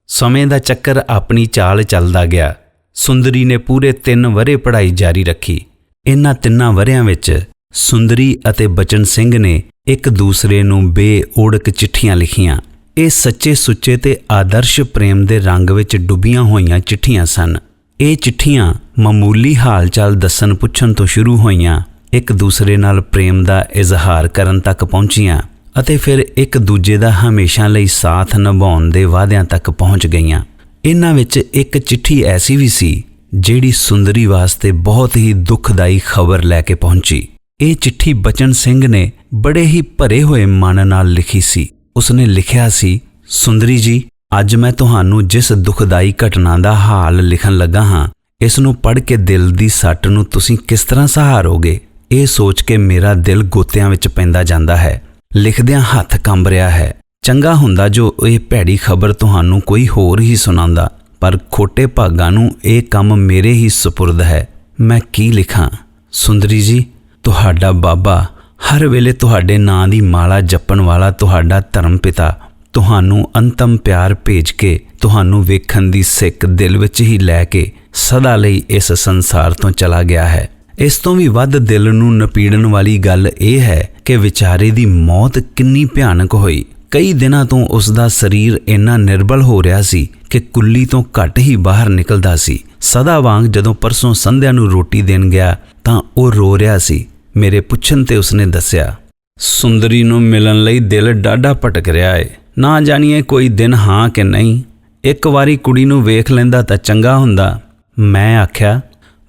ਸਮੇਂ ਦਾ ਚੱਕਰ ਆਪਣੀ ਚਾਲ ਚੱਲਦਾ ਗਿਆ। ਸੁੰਦਰੀ ਨੇ ਪੂਰੇ 3 ਵਰੇ ਪੜ੍ਹਾਈ ਜਾਰੀ ਰੱਖੀ। ਇਹਨਾਂ ਤਿੰਨਾਂ ਵਰਿਆਂ ਵਿੱਚ ਸੁੰਦਰੀ ਅਤੇ ਬਚਨ ਸਿੰਘ ਨੇ ਇੱਕ ਦੂਸਰੇ ਨੂੰ ਬੇਓੜਕ ਚਿੱਠੀਆਂ ਲਿਖੀਆਂ। ਇਹ ਸੱਚੇ ਸੁੱਚੇ ਤੇ ਆਦਰਸ਼ ਪ੍ਰੇਮ ਦੇ ਰੰਗ ਵਿੱਚ ਡੁੱਬੀਆਂ ਹੋਈਆਂ ਚਿੱਠੀਆਂ ਸਨ। ਇਹ ਚਿੱਠੀਆਂ ਮਾਮੂਲੀ ਹਾਲਚਾਲ ਦੱਸਣ ਪੁੱਛਣ ਤੋਂ ਸ਼ੁਰੂ ਹੋਈਆਂ, ਇੱਕ ਦੂਸਰੇ ਨਾਲ ਪ੍ਰੇਮ ਦਾ ਇਜ਼ਹਾਰ ਕਰਨ ਤੱਕ ਪਹੁੰਚੀਆਂ ਅਤੇ ਫਿਰ ਇੱਕ ਦੂਜੇ ਦਾ ਹਮੇਸ਼ਾ ਲਈ ਸਾਥ ਨਿਭਾਉਣ ਦੇ ਵਾਅਦਿਆਂ ਤੱਕ ਪਹੁੰਚ ਗਈਆਂ। ਇਹਨਾਂ ਵਿੱਚ ਇੱਕ ਚਿੱਠੀ ਐਸੀ ਵੀ ਸੀ, ਜਿਹੜੀ ਸੁੰਦਰੀ ਵਾਸਤੇ ਬਹੁਤ ਹੀ ਦੁਖਦਾਈ ਖਬਰ ਲੈ ਕੇ ਪਹੁੰਚੀ। ਇਹ ਚਿੱਠੀ ਬਚਨ ਸਿੰਘ ਨੇ ਬੜੇ ਹੀ ਭਰੇ ਹੋਏ ਮਨ ਨਾਲ ਲਿਖੀ ਸੀ। ਉਸਨੇ ਲਿਖਿਆ ਸੀ, ਸੁੰਦਰੀ ਜੀ ਅੱਜ ਮੈਂ ਤੁਹਾਨੂੰ ਜਿਸ ਦੁਖਦਾਈ ਘਟਨਾ ਦਾ ਹਾਲ ਲਿਖਣ ਲੱਗਾ ਹਾਂ, ਇਸ ਨੂੰ ਪੜ੍ਹ ਕੇ ਦਿਲ ਦੀ ਸੱਟ ਨੂੰ ਤੁਸੀਂ ਕਿਸ ਤਰ੍ਹਾਂ ਸਹਾਰੋਗੇ, ਇਹ ਸੋਚ ਕੇ ਮੇਰਾ ਦਿਲ ਗੋਤਿਆਂ ਵਿੱਚ ਪੈਂਦਾ ਜਾਂਦਾ ਹੈ। ਲਿਖਦਿਆਂ ਹੱਥ ਕੰਬ ਰਿਹਾ ਹੈ। ਚੰਗਾ ਹੁੰਦਾ ਜੋ ਇਹ ਭੈੜੀ ਖਬਰ ਤੁਹਾਨੂੰ ਕੋਈ ਹੋਰ ਹੀ ਸੁਣਾਉਂਦਾ, ਪਰ ਖੋਟੇ ਭਾਗਾਂ ਨੂੰ ਇਹ ਕੰਮ ਮੇਰੇ ਹੀ ਸਪੁਰਦ ਹੈ। ਮੈਂ ਕੀ ਲਿਖਾਂ? ਸੁੰਦਰੀ ਜੀ, ਤੁਹਾਡਾ ਬਾਬਾ ਹਰ ਵੇਲੇ ਤੁਹਾਡੇ ਨਾਂ ਦੀ ਮਾਲਾ ਜਪਣ ਵਾਲਾ ਤੁਹਾਡਾ ਧਰਮ ਪਿਤਾ ਤੁਹਾਨੂੰ ਅੰਤਮ ਪਿਆਰ ਭੇਜ ਕੇ, ਤੁਹਾਨੂੰ ਵੇਖਣ ਦੀ ਸਿੱਖ ਦਿਲ ਵਿੱਚ ਹੀ ਲੈ ਕੇ ਸਦਾ ਲਈ ਇਸ ਸੰਸਾਰ ਤੋਂ ਚਲਾ ਗਿਆ ਹੈ। ਇਸ ਤੋਂ ਵੀ ਵੱਧ ਦਿਲ ਨੂੰ ਨਪੀੜਨ ਵਾਲੀ ਗੱਲ ਇਹ ਹੈ ਕਿ ਵਿਚਾਰੇ ਦੀ ਮੌਤ ਕਿੰਨੀ ਭਿਆਨਕ ਹੋਈ। ਕਈ ਦਿਨਾਂ ਤੋਂ ਉਸ ਦਾ ਸਰੀਰ ਇੰਨਾ ਨਿਰਬਲ ਹੋ ਰਿਹਾ ਸੀ ਕਿ ਕੁੱਲੀ ਤੋਂ ਘੱਟ ਹੀ ਬਾਹਰ ਨਿਕਲਦਾ ਸੀ। ਸਦਾ ਵਾਂਗ ਜਦੋਂ ਪਰਸੋਂ ਸੰਧਿਆ ਨੂੰ ਰੋਟੀ ਦੇਣ ਗਿਆ, ਤਾਂ ਉਹ ਰੋ ਰਿਹਾ ਸੀ। ਮੇਰੇ ਪੁੱਛਣ ਤੇ ਉਸਨੇ ਦੱਸਿਆ, ਸੁੰਦਰੀ ਨੂੰ ਮਿਲਣ ਲਈ ਦਿਲ ਡਾਢਾ ਭਟਕ ਰਿਹਾ ਏ। ਨਾ ਜਾਣੀਏ ਕੋਈ ਦਿਨ ਹਾਂ ਕਿ ਨਹੀਂ। ਇੱਕ ਵਾਰੀ ਕੁੜੀ ਨੂੰ ਵੇਖ ਲੈਂਦਾ ਤਾਂ ਚੰਗਾ ਹੁੰਦਾ। ਮੈਂ ਆਖਿਆ,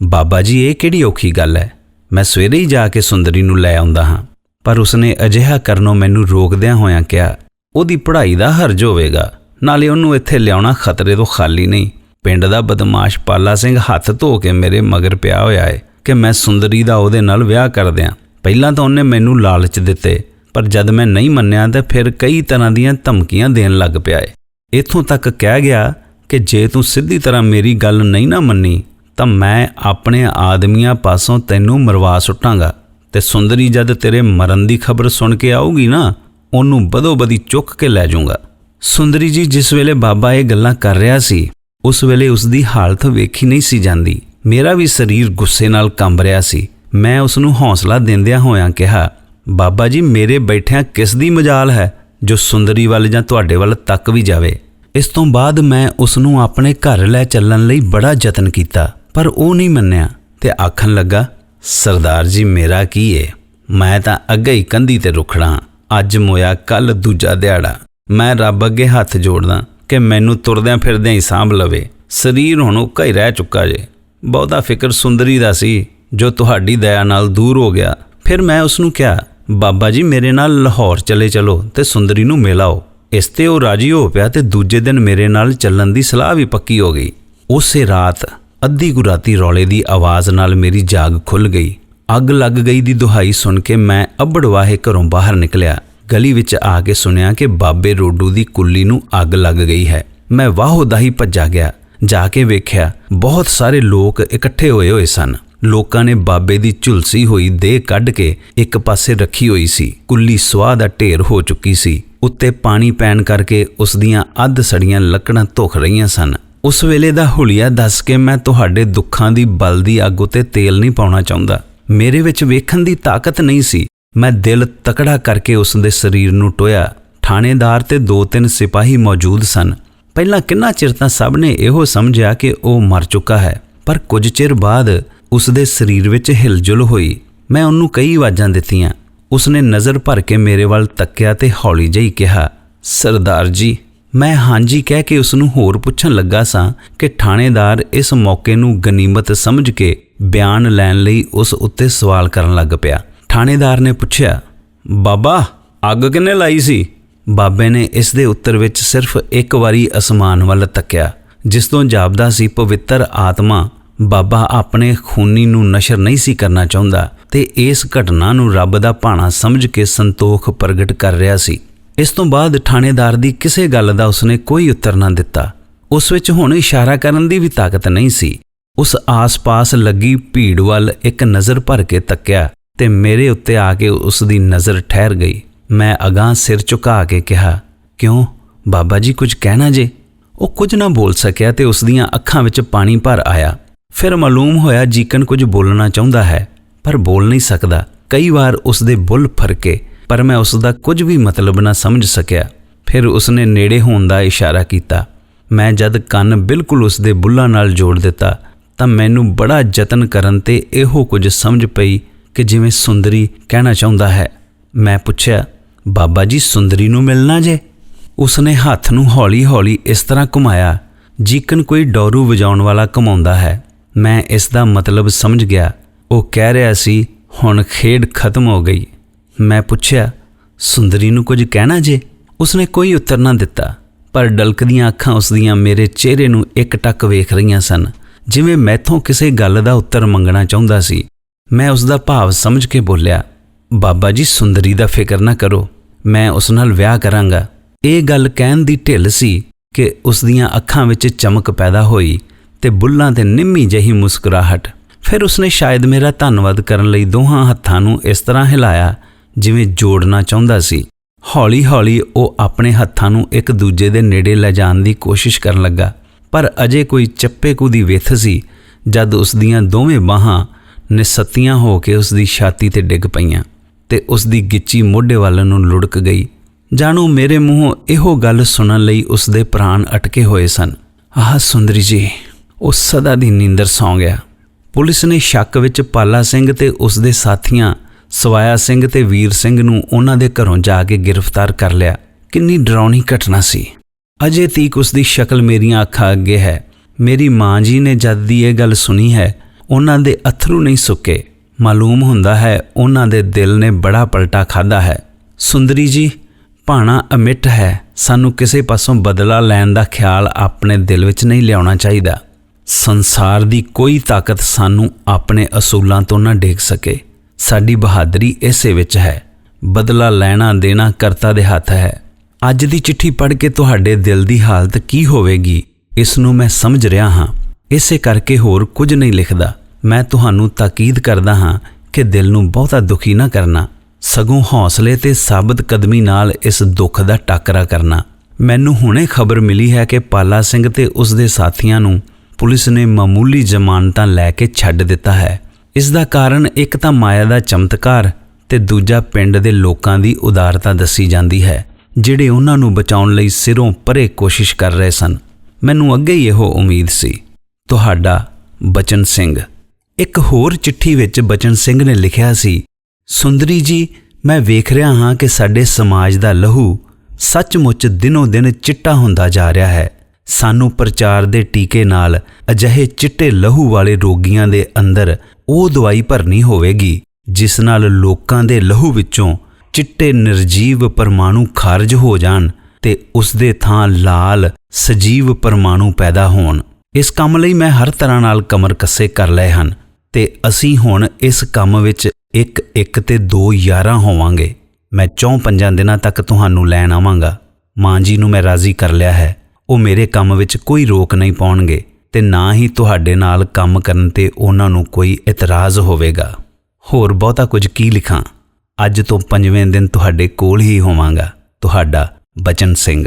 ਬਾਬਾ ਜੀ, ਇਹ ਕਿਹੜੀ ਔਖੀ ਗੱਲ ਹੈ? ਮੈਂ ਸਵੇਰੇ ਹੀ ਜਾ ਕੇ ਸੁੰਦਰੀ ਨੂੰ ਲੈ ਆਉਂਦਾ ਹਾਂ। ਪਰ ਉਸਨੇ ਅਜਿਹਾ ਕਰਨੋਂ ਮੈਨੂੰ ਰੋਕਦਿਆਂ ਹੋਇਆਂ ਕਿਹਾ, ਉਹਦੀ ਪੜ੍ਹਾਈ ਦਾ ਹਰਜ ਹੋਵੇਗਾ। ਨਾਲੇ ਉਹਨੂੰ ਇੱਥੇ ਲਿਆਉਣਾ ਖਤਰੇ ਤੋਂ ਖਾਲੀ ਨਹੀਂ। ਪਿੰਡ ਦਾ ਬਦਮਾਸ਼ ਪਾਲਾ ਸਿੰਘ ਹੱਥ ਧੋ ਕੇ ਮੇਰੇ ਮਗਰ ਪਿਆ ਹੋਇਆ ਏ ਕਿ ਮੈਂ ਸੁੰਦਰੀ ਦਾ ਉਹਦੇ ਨਾਲ ਵਿਆਹ ਕਰ ਦਿਆਂ। ਪਹਿਲਾਂ ਤਾਂ ਉਹਨੇ ਮੈਨੂੰ ਲਾਲਚ ਦਿੱਤੇ। ਪਰ ਜਦ ਮੈਂ ਨਹੀਂ ਮੰਨਿਆ ਤਾਂ ਫਿਰ ਕਈ ਤਰ੍ਹਾਂ ਦੀਆਂ ਧਮਕੀਆਂ ਦੇਣ ਲੱਗ ਪਿਆ ਏ। ਇਥੋਂ ਤੱਕ ਕਹਿ ਗਿਆ ਕਿ ਜੇ ਤੂੰ ਸਿੱਧੀ ਤਰ੍ਹਾਂ ਮੇਰੀ ਗੱਲ ਨਹੀਂ ਨਾ ਮੰਨੀ, ਤਾਂ ਮੈਂ ਆਪਣੇ ਆਦਮੀਆਂ ਪਾਸੋਂ ਤੈਨੂੰ ਮਰਵਾ ਸੁੱਟਾਂਗਾ। ਤੇ ਸੁੰਦਰੀ ਜਦ ਤੇਰੇ ਮਰਨ ਦੀ ਖਬਰ ਸੁਣ ਕੇ ਆਊਗੀ ਨਾ, ਉਹਨੂੰ ਬਦੋ ਬਦੀ ਚੁੱਕ ਕੇ ਲੈ ਜਾਊਂਗਾ। ਸੁੰਦਰੀ ਜੀ ਜਿਸ ਵੇਲੇ ਬਾਬਾ ਇਹ ਗੱਲਾਂ ਕਰ ਰਿਹਾ ਸੀ, ਉਸ ਵੇਲੇ ਉਸ ਦੀ ਹਾਲਤ ਵੇਖੀ ਨਹੀਂ ਸੀ ਜਾਂਦੀ। ਮੇਰਾ ਵੀ ਸਰੀਰ ਗੁੱਸੇ ਨਾਲ ਕੰਬ ਰਿਹਾ ਸੀ। ਮੈਂ ਉਸ ਨੂੰ ਹੌਸਲਾ ਦਿੰਦਿਆਂ ਹੋਇਆਂ ਕਿਹਾ ਬਾਬਾ ਜੀ, ਮੇਰੇ ਬੈਠਿਆਂ ਕਿਸ ਦੀ ਮਜਾਲ ਹੈ ਜੋ ਸੁੰਦਰੀ ਵੱਲ ਜਾਂ ਤੁਹਾਡੇ ਵੱਲ ਤੱਕ ਵੀ ਜਾਵੇ? ਇਸ ਤੋਂ ਬਾਅਦ ਮੈਂ ਉਸ ਨੂੰ ਆਪਣੇ ਘਰ ਲੈ ਚੱਲਣ ਲਈ ਬੜਾ ਯਤਨ ਕੀਤਾ, ਪਰ ਉਹ ਨਹੀਂ ਮੰਨਿਆ ਤੇ ਆਖਣ ਲੱਗਾ, ਸਰਦਾਰ ਜੀ, ਮੇਰਾ ਕੀ ਏ? ਮੈਂ ਤਾਂ ਅੱਗੇ ਹੀ ਕੰਧੀ ਤੇ ਰੁਖੜਾ ਅੱਜ ਮੋਇਆ ਕੱਲ ਦੂਜਾ ਦਿਹਾੜਾ। ਮੈਂ ਰੱਬ ਅੱਗੇ ਹੱਥ ਜੋੜਦਾ ਕਿ ਮੈਨੂੰ ਤੁਰਦਿਆਂ ਫਿਰਦਿਆਂ ਹੀ ਸਾਂਭ ਲਵੇ। ਸਰੀਰ ਹੁਣ ਉੱਕਾ ਹੀ ਰਹਿ ਚੁੱਕਾ ਜੇ। ਬਹੁਤਾ ਫਿਕਰ ਸੁੰਦਰੀ ਦਾ ਸੀ ਜੋ ਤੁਹਾਡੀ ਦਇਆ ਨਾਲ ਦੂਰ ਹੋ ਗਿਆ। ਫਿਰ ਮੈਂ ਉਸ ਨੂੰ ਕਿਹਾ ਬਾਬਾ ਜੀ, ਮੇਰੇ ਨਾਲ ਲਾਹੌਰ ਚਲੇ ਚਲੋ ਤੇ ਸੁੰਦਰੀ ਨੂੰ ਮਿਲ ਆਓ ਇਸ ਤੇ ਉਹ ਰਾਜੀ ਹੋ ਪਿਆ ਤੇ ਦੂਜੇ ਦਿਨ ਮੇਰੇ ਨਾਲ ਚੱਲਣ ਦੀ ਸਲਾਹ ਵੀ ਪੱਕੀ ਹੋ ਗਈ। ਉਸੇ ਰਾਤ ਅੱਧੀ ਕੁਰਾਤੀ ਰੌਲੇ ਦੀ ਆਵਾਜ਼ ਨਾਲ ਮੇਰੀ ਜਾਗ ਖੁੱਲ ਗਈ। ਅੱਗ ਲੱਗ ਗਈ ਦੀ ਦੁਹਾਈ ਸੁਣ ਕੇ ਮੈਂ ਅੱਬੜਵਾਹੇ ਘਰੋਂ ਬਾਹਰ ਨਿਕਲਿਆ। ਗਲੀ ਵਿੱਚ ਆ ਕੇ ਸੁਣਿਆ ਕਿ ਬਾਬੇ ਰੋਡੂ ਦੀ ਕੁੱਲੀ ਨੂੰ ਅੱਗ ਲੱਗ ਗਈ ਹੈ। ਮੈਂ ਵਾਹੋ ਦਾਹੀ ਭੱਜਾ ਗਿਆ। ਜਾ ਕੇ ਵੇਖਿਆ, ਬਹੁਤ ਸਾਰੇ ਲੋਕ ਇਕੱਠੇ ਹੋਏ ਹੋਏ ਸਨ। ਲੋਕਾਂ ਨੇ ਬਾਬੇ ਦੀ ਝੁਲਸੀ ਹੋਈ ਦੇਹ ਕੱਢ ਕੇ ਇੱਕ ਪਾਸੇ ਰੱਖੀ ਹੋਈ ਸੀ। ਕੁੱਲੀ ਸਵਾਹ ਦਾ ਢੇਰ ਹੋ ਚੁੱਕੀ ਸੀ। ਉੱਤੇ ਪਾਣੀ ਪੈਣ ਕਰਕੇ ਉਸ ਦੀਆਂ ਅੱਧ ਸੜੀਆਂ ਲੱਕੜਾਂ ਧੁਖ ਰਹੀਆਂ ਸਨ। ਉਸ ਵੇਲੇ ਦਾ ਹੁਲੀਆ ਦੱਸ ਕੇ ਮੈਂ ਤੁਹਾਡੇ ਦੁੱਖਾਂ ਦੀ ਬਲਦੀ ਅੱਗ ਉਤੇ ਤੇਲ ਨਹੀਂ ਪਾਉਣਾ ਚਾਹੁੰਦਾ। ਮੇਰੇ ਵਿੱਚ ਵੇਖਣ ਦੀ ਤਾਕਤ ਨਹੀਂ ਸੀ। ਮੈਂ ਦਿਲ ਤਕੜਾ ਕਰਕੇ ਉਸ ਦੇ ਸਰੀਰ ਨੂੰ ਟੋਇਆ। ਥਾਣੇਦਾਰ ਤੇ ਦੋ ਤਿੰਨ ਸਿਪਾਹੀ ਮੌਜੂਦ ਸਨ। ਪਹਿਲਾਂ ਕਿੰਨਾ ਚਿਰ ਤਾਂ ਸਭ ਨੇ ਇਹੋ ਸਮਝਿਆ ਕਿ ਉਹ ਮਰ ਚੁੱਕਾ ਹੈ। ਪਰ ਕੁਝ ਚਿਰ ਬਾਅਦ ਉਸ ਦੇ ਸਰੀਰ ਵਿੱਚ ਹਿਲਜੁਲ ਹੋਈ। ਮੈਂ ਉਹਨੂੰ ਕਈ ਆਵਾਜ਼ਾਂ ਦਿੱਤੀਆਂ। ਉਸਨੇ ਨਜ਼ਰ ਭਰ ਕੇ ਮੇਰੇ ਵੱਲ ਤੱਕਿਆ ਤੇ ਹੌਲੀ ਜਿਹੀ ਕਿਹਾ, ਸਰਦਾਰ ਜੀ, ਮੈਂ ਹਾਂਜੀ ਕਹਿ ਕੇ ਉਸ ਨੂੰ ਹੋਰ ਪੁੱਛਣ ਲੱਗਾ ਸਾਂ ਕਿ ਥਾਣੇਦਾਰ ਇਸ ਮੌਕੇ ਨੂੰ ਗਨੀਮਤ ਸਮਝ ਕੇ ਬਿਆਨ ਲੈਣ ਲਈ ਉਸ ਉੱਤੇ ਸਵਾਲ ਕਰਨ ਲੱਗ ਪਿਆ। ਥਾਣੇਦਾਰ ਨੇ ਪੁੱਛਿਆ, ਬਾਬਾ, ਅੱਗ ਕਿੰਨੇ ਲਾਈ ਸੀ? ਬਾਬੇ ਨੇ ਇਸ ਦੇ ਉੱਤਰ ਵਿੱਚ ਸਿਰਫ ਇੱਕ ਵਾਰੀ ਅਸਮਾਨ ਵੱਲ ਤੱਕਿਆ, ਜਿਸ ਤੋਂ ਜਾਪਦਾ ਸੀ, ਪਵਿੱਤਰ ਆਤਮਾ ਬਾਬਾ ਆਪਣੇ ਖੂਨੀ ਨੂੰ ਨਸ਼ਰ ਨਹੀਂ ਸੀ ਕਰਨਾ ਚਾਹੁੰਦਾ ਤੇ ਇਸ ਘਟਨਾ ਨੂੰ ਰੱਬ ਦਾ ਭਾਣਾ ਸਮਝ ਕੇ ਸੰਤੋਖ ਪ੍ਰਗਟ ਕਰ ਰਿਹਾ ਸੀ। ਇਸ ਤੋਂ ਬਾਅਦ ਥਾਣੇਦਾਰ ਦੀ ਕਿਸੇ ਗੱਲ ਦਾ ਉਸਨੇ ਕੋਈ ਉੱਤਰ ਨਾ ਦਿੱਤਾ। ਉਸ ਵਿੱਚ ਹੁਣ ਇਸ਼ਾਰਾ ਕਰਨ ਦੀ ਵੀ ਤਾਕਤ ਨਹੀਂ ਸੀ। ਉਸ ਆਸ-ਪਾਸ ਲੱਗੀ ਭੀੜ ਵੱਲ ਇੱਕ ਨਜ਼ਰ ਭਰ ਕੇ ਤੱਕਿਆ ਤੇ ਮੇਰੇ ਉੱਤੇ ਆ ਕੇ ਉਸ ਦੀ ਨਜ਼ਰ ਠਹਿਰ ਗਈ। ਮੈਂ ਅਗਾਹ ਸਿਰ ਝੁਕਾ ਕੇ ਕਿਹਾ, ਕਿਉਂ? ਬਾਬਾ ਜੀ ਕੁਝ ਕਹਿਣਾ ਜੇ? ਉਹ ਕੁਝ ਨਾ ਬੋਲ ਸਕਿਆ ਤੇ ਉਸ ਦੀਆਂ ਅੱਖਾਂ ਵਿੱਚ ਪਾਣੀ ਭਰ ਆਇਆ। ਫਿਰ ਮਾਲੂਮ ਹੋਇਆ ਜੀਕਨ ਕੁਝ ਬੋਲਣਾ ਚਾਹੁੰਦਾ ਹੈ, ਪਰ ਬੋਲ ਨਹੀਂ ਸਕਦਾ। ਕਈ ਵਾਰ ਉਸ ਦੇ ਬੁੱਲ ਫਰਕੇ, ਪਰ ਮੈਂ ਉਸ ਦਾ ਕੁਝ ਵੀ ਮਤਲਬ ਨਾ ਸਮਝ ਸਕਿਆ। ਫਿਰ ਉਸਨੇ ਨੇੜੇ ਹੋਣ ਦਾ ਇਸ਼ਾਰਾ ਕੀਤਾ। ਮੈਂ ਜਦ ਕੰਨ ਬਿਲਕੁਲ ਉਸ ਦੇ ਬੁੱਲਾਂ ਨਾਲ ਜੋੜ ਦਿੱਤਾ, ਤਾਂ ਮੈਨੂੰ ਬੜਾ ਯਤਨ ਕਰਨ ਤੇ ਇਹੋ ਕੁਝ ਸਮਝ ਪਈ ਕਿ ਜਿਵੇਂ ਸੁੰਦਰੀ ਕਹਿਣਾ ਚਾਹੁੰਦਾ ਹੈ। ਮੈਂ ਪੁੱਛਿਆ, ਬਾਬਾ ਜੀ, ਸੁੰਦਰੀ ਨੂੰ ਮਿਲਣਾ ਜੇ? ਉਸਨੇ ਹੱਥ ਨੂੰ ਹੌਲੀ-ਹੌਲੀ ਇਸ ਤਰ੍ਹਾਂ ਘੁਮਾਇਆ। ਜੀਕਨ ਕੋਈ ਡੌਰੂ ਵਜਾਉਣ ਵਾਲਾ ਕਮਾਉਂਦਾ ਹੈ। ਮੈਂ ਇਸ ਦਾ ਮਤਲਬ ਸਮਝ ਗਿਆ। ਉਹ ਕਹਿ ਰਿਹਾ ਸੀ, ਹੁਣ ਖੇਡ ਖਤਮ ਹੋ ਗਈ। ਮੈਂ ਪੁੱਛਿਆ, ਸੁੰਦਰੀ ਨੂੰ ਕੁਝ ਕਹਿਣਾ ਜੇ? ਉਸਨੇ ਕੋਈ ਉੱਤਰ ਨਾ ਦਿੱਤਾ, ਪਰ ਡਲਕਦੀਆਂ ਅੱਖਾਂ ਉਸ ਦੀਆਂ ਮੇਰੇ ਚਿਹਰੇ ਨੂੰ ਇੱਕ ਟੱਕ ਵੇਖ ਰਹੀਆਂ ਸਨ, ਜਿਵੇਂ ਮੈਥੋਂ ਕਿਸੇ ਗੱਲ ਦਾ ਉੱਤਰ ਮੰਗਣਾ ਚਾਹੁੰਦਾ ਸੀ। ਮੈਂ ਉਸ ਦਾ ਭਾਵ ਸਮਝ ਕੇ ਬੋਲਿਆ, ਬਾਬਾ ਜੀ, ਸੁੰਦਰੀ ਦਾ ਫਿਕਰ ਨਾ ਕਰੋ, ਮੈਂ ਉਸ ਨਾਲ ਵਿਆਹ ਕਰਾਂਗਾ। ਇਹ ਗੱਲ ਕਹਿਣ ਦੀ ਢਿੱਲ ਸੀ ਕਿ ਉਸ ਦੀਆਂ ਅੱਖਾਂ ਵਿੱਚ ਚਮਕ ਪੈਦਾ ਹੋਈ। ਤੇ ਬੁੱਲਾਂ ਤੇ ਨਿੰਮੀ ਜਿਹੀ ਮੁਸਕਰਾਹਟ। ਫਿਰ ਉਸਨੇ ਸ਼ਾਇਦ ਮੇਰਾ ਧੰਨਵਾਦ ਕਰਨ ਲਈ ਦੋਹਾਂ ਹੱਥਾਂ ਨੂੰ ਇਸ ਤਰ੍ਹਾਂ ਹਿਲਾਇਆ, ਜਿਵੇਂ ਜੋੜਨਾ ਚਾਹੁੰਦਾ ਸੀ। ਹੌਲੀ-ਹੌਲੀ ਉਹ ਆਪਣੇ ਹੱਥਾਂ ਨੂੰ ਇੱਕ ਦੂਜੇ ਦੇ ਨੇੜੇ ਲੈ ਜਾਣ ਦੀ ਕੋਸ਼ਿਸ਼ ਕਰਨ ਲੱਗਾ, ਪਰ ਅਜੇ ਕੋਈ ਚੱਪੇ ਕੁ ਦੀ ਵਿੱਥ ਸੀ, ਜਦ ਉਸ ਦੀਆਂ ਦੋਵੇਂ ਬਾਹਾਂ ਨਿਸੱਤੀਆਂ ਹੋ ਕੇ ਉਸ ਦੀ ਛਾਤੀ ਤੇ ਡਿੱਗ ਪਈਆਂ ਤੇ ਉਸ ਦੀ ਗਿੱਚੀ ਮੋਢੇ ਵੱਲ ਨੂੰ ਲੁੜਕ ਗਈ। ਜਾਣੋ, ਮੇਰੇ ਮੂੰਹੋਂ ਇਹੋ ਗੱਲ ਸੁਣਨ ਲਈ ਉਸ ਦੇ ਪ੍ਰਾਣ ਅਟਕੇ ਹੋਏ ਸਨ। ਆਹ ਸੁੰਦਰੀ ਜੀ ਉਹ ਸਦਾ ਦੀ ਨੀਂਦਰ ਸੌਂ ਗਿਆ। ਪੁਲਿਸ ਨੇ ਸ਼ੱਕ ਵਿੱਚ ਪਾਲਾ ਸਿੰਘ ਤੇ ਉਸ ਦੇ ਸਾਥੀਆਂ, ਸਵਾਇਆ ਸਿੰਘ ਤੇ ਵੀਰ ਸਿੰਘ ਨੂੰ ਉਹਨਾਂ ਦੇ ਘਰੋਂ ਜਾ ਕੇ ਗ੍ਰਿਫਤਾਰ ਕਰ ਲਿਆ। ਕਿੰਨੀ ਡਰਾਉਣੀ ਘਟਨਾ ਸੀ। ਅਜੇ ਤੀਕ ਉਸ ਦੀ ਸ਼ਕਲ ਮੇਰੀਆਂ ਅੱਖਾਂ ਅੱਗੇ ਹੈ। ਮੇਰੀ ਮਾਂ ਜੀ ਨੇ ਜਦ ਦੀ ਇਹ ਗੱਲ ਸੁਣੀ ਹੈ, ਉਹਨਾਂ ਦੇ ਅਥਰੂ ਨਹੀਂ ਸੁੱਕੇ। ਮਾਲੂਮ ਹੁੰਦਾ ਹੈ, ਉਹਨਾਂ ਦੇ ਦਿਲ ਨੇ ਬੜਾ ਪਲਟਾ ਖਾਦਾ ਹੈ। ਸੁੰਦਰੀ ਜੀ, ਭਾਣਾ ਅਮਿੱਟ ਹੈ। ਸਾਨੂੰ ਕਿਸੇ ਪਾਸੋਂ ਬਦਲਾ ਲੈਣ ਦਾ ਖਿਆਲ ਆਪਣੇ ਦਿਲ ਵਿੱਚ ਨਹੀਂ ਲਿਆਉਣਾ ਚਾਹੀਦਾ। ਸੰਸਾਰ ਦੀ ਕੋਈ ਤਾਕਤ ਸਾਨੂੰ ਆਪਣੇ ਅਸੂਲਾਂ ਤੋਂ ਨਾ ਡੇਗ ਸਕੇ। ਸਾਡੀ ਬਹਾਦਰੀ ਇਸੇ ਵਿੱਚ ਹੈ। ਬਦਲਾ ਲੈਣਾ ਦੇਣਾ ਕਰਤਾ ਦੇ ਹੱਥ ਹੈ। ਅੱਜ ਦੀ ਚਿੱਠੀ ਪੜ੍ਹ ਕੇ ਤੁਹਾਡੇ ਦਿਲ ਦੀ ਹਾਲਤ ਕੀ ਹੋਵੇਗੀ, ਇਸ ਨੂੰ ਮੈਂ ਸਮਝ ਰਿਹਾ ਹਾਂ। ਇਸੇ ਕਰਕੇ ਹੋਰ ਕੁਝ ਨਹੀਂ ਲਿਖਦਾ। ਮੈਂ ਤੁਹਾਨੂੰ ਤਾਕੀਦ ਕਰਦਾ ਹਾਂ ਕਿ ਦਿਲ ਨੂੰ ਬਹੁਤਾ ਦੁਖੀ ਨਾ ਕਰਨਾ। ਸਗੋਂ ਹੌਸਲੇ ਤੇ ਸਾਬਤ ਕਦਮੀ ਨਾਲ ਇਸ ਦੁੱਖ ਦਾ ਟਾਕਰਾ ਕਰਨਾ। ਮੈਨੂੰ ਹੁਣੇ ਖਬਰ ਮਿਲੀ ਹੈ ਕਿ ਪਾਲਾ ਸਿੰਘ ਤੇ ਉਸ ਦੇ ਸਾਥੀਆਂ ਨੂੰ ਪੁਲਿਸ ਨੇ ਮਾਮੂਲੀ ਜ਼ਮਾਨਤਾਂ ਲੈ ਕੇ ਛੱਡ ਦਿੱਤਾ ਹੈ। ਇਸ ਦਾ ਕਾਰਨ ਇੱਕ ਤਾਂ ਮਾਇਆ ਦਾ ਚਮਤਕਾਰ ਤੇ ਦੂਜਾ ਪਿੰਡ ਦੇ ਲੋਕਾਂ ਦੀ ਉਦਾਰਤਾ ਦੱਸੀ ਜਾਂਦੀ ਹੈ, ਜਿਹੜੇ ਉਹਨਾਂ ਨੂੰ ਬਚਾਉਣ ਲਈ ਸਿਰੋਂ ਪਰੇ ਕੋਸ਼ਿਸ਼ ਕਰ ਰਹੇ ਸਨ। ਮੈਨੂੰ ਅੱਗੇ ਹੀ ਇਹੋ ਉਮੀਦ ਸੀ। ਤੁਹਾਡਾ ਬਚਨ ਸਿੰਘ। ਇੱਕ ਹੋਰ ਚਿੱਠੀ ਵਿੱਚ ਬਚਨ ਸਿੰਘ ਨੇ ਲਿਖਿਆ ਸੀ, ਸੁੰਦਰੀ ਜੀ, ਮੈਂ ਵੇਖ ਰਿਹਾ ਹਾਂ ਕਿ ਸਾਡੇ ਸਮਾਜ ਦਾ ਲਹੂ ਸੱਚਮੁੱਚ ਦਿਨੋ ਦਿਨ ਚਿੱਟਾ ਹੁੰਦਾ ਜਾ ਰਿਹਾ ਹੈ। ਸਾਨੂੰ ਪ੍ਰਚਾਰ ਦੇ ਟੀਕੇ ਨਾਲ ਅਜਿਹੇ ਚਿੱਟੇ ਲਹੂ ਵਾਲੇ ਰੋਗੀਆਂ ਦੇ ਅੰਦਰ ਉਹ ਦਵਾਈ ਭਰਨੀ ਹੋਵੇਗੀ, ਜਿਸ ਨਾਲ ਲੋਕਾਂ ਦੇ ਲਹੂ ਵਿੱਚੋਂ ਚਿੱਟੇ ਨਿਰਜੀਵ ਪਰਮਾਣੂ ਖਾਰਜ ਹੋ ਜਾਣ ਤੇ ਉਸ ਦੇ ਥਾਂ ਲਾਲ, ਸਜੀਵ ਪਰਮਾਣੂ ਪੈਦਾ ਹੋਣ। ਇਸ ਕੰਮ ਲਈ ਮੈਂ ਹਰ ਤਰ੍ਹਾਂ ਨਾਲ ਕਮਰ ਕੱਸੇ ਕਰ ਲਏ ਹਨ ਤੇ ਅਸੀਂ ਹੁਣ ਇਸ ਕੰਮ ਵਿੱਚ ਇੱਕ ਇੱਕ ਤੇ ਦੋ ਯਾਰਾਂ ਹੋਵਾਂਗੇ। ਮੈਂ ਚੌਂ ਪੰਜਾਂ ਦਿਨਾਂ ਤੱਕ ਤੁਹਾਨੂੰ ਲੈਣ ਆਵਾਂਗਾ। ਮਾਂ ਜੀ ਨੂੰ ਮੈਂ ਰਾਜ਼ੀ ਕਰ ਲਿਆ ਹੈ। ਉਹ ਮੇਰੇ ਕੰਮ ਵਿੱਚ ਕੋਈ ਰੋਕ ਨਹੀਂ ਪਾਉਣਗੇ ਤੇ ਨਾ ਹੀ ਤੁਹਾਡੇ ਨਾਲ ਕੰਮ ਕਰਨ ਤੇ ਉਹਨਾਂ ਨੂੰ ਕੋਈ ਇਤਰਾਜ਼ ਹੋਵੇਗਾ। ਹੋਰ ਬਹੁਤਾ ਕੁਝ ਕੀ ਲਿਖਾਂ? ਅੱਜ ਤੋਂ ਪੰਜਵੇਂ ਦਿਨ ਤੁਹਾਡੇ ਕੋਲ ਹੀ ਹੋਵਾਂਗਾ, ਤੁਹਾਡਾ ਬਚਨ ਸਿੰਘ।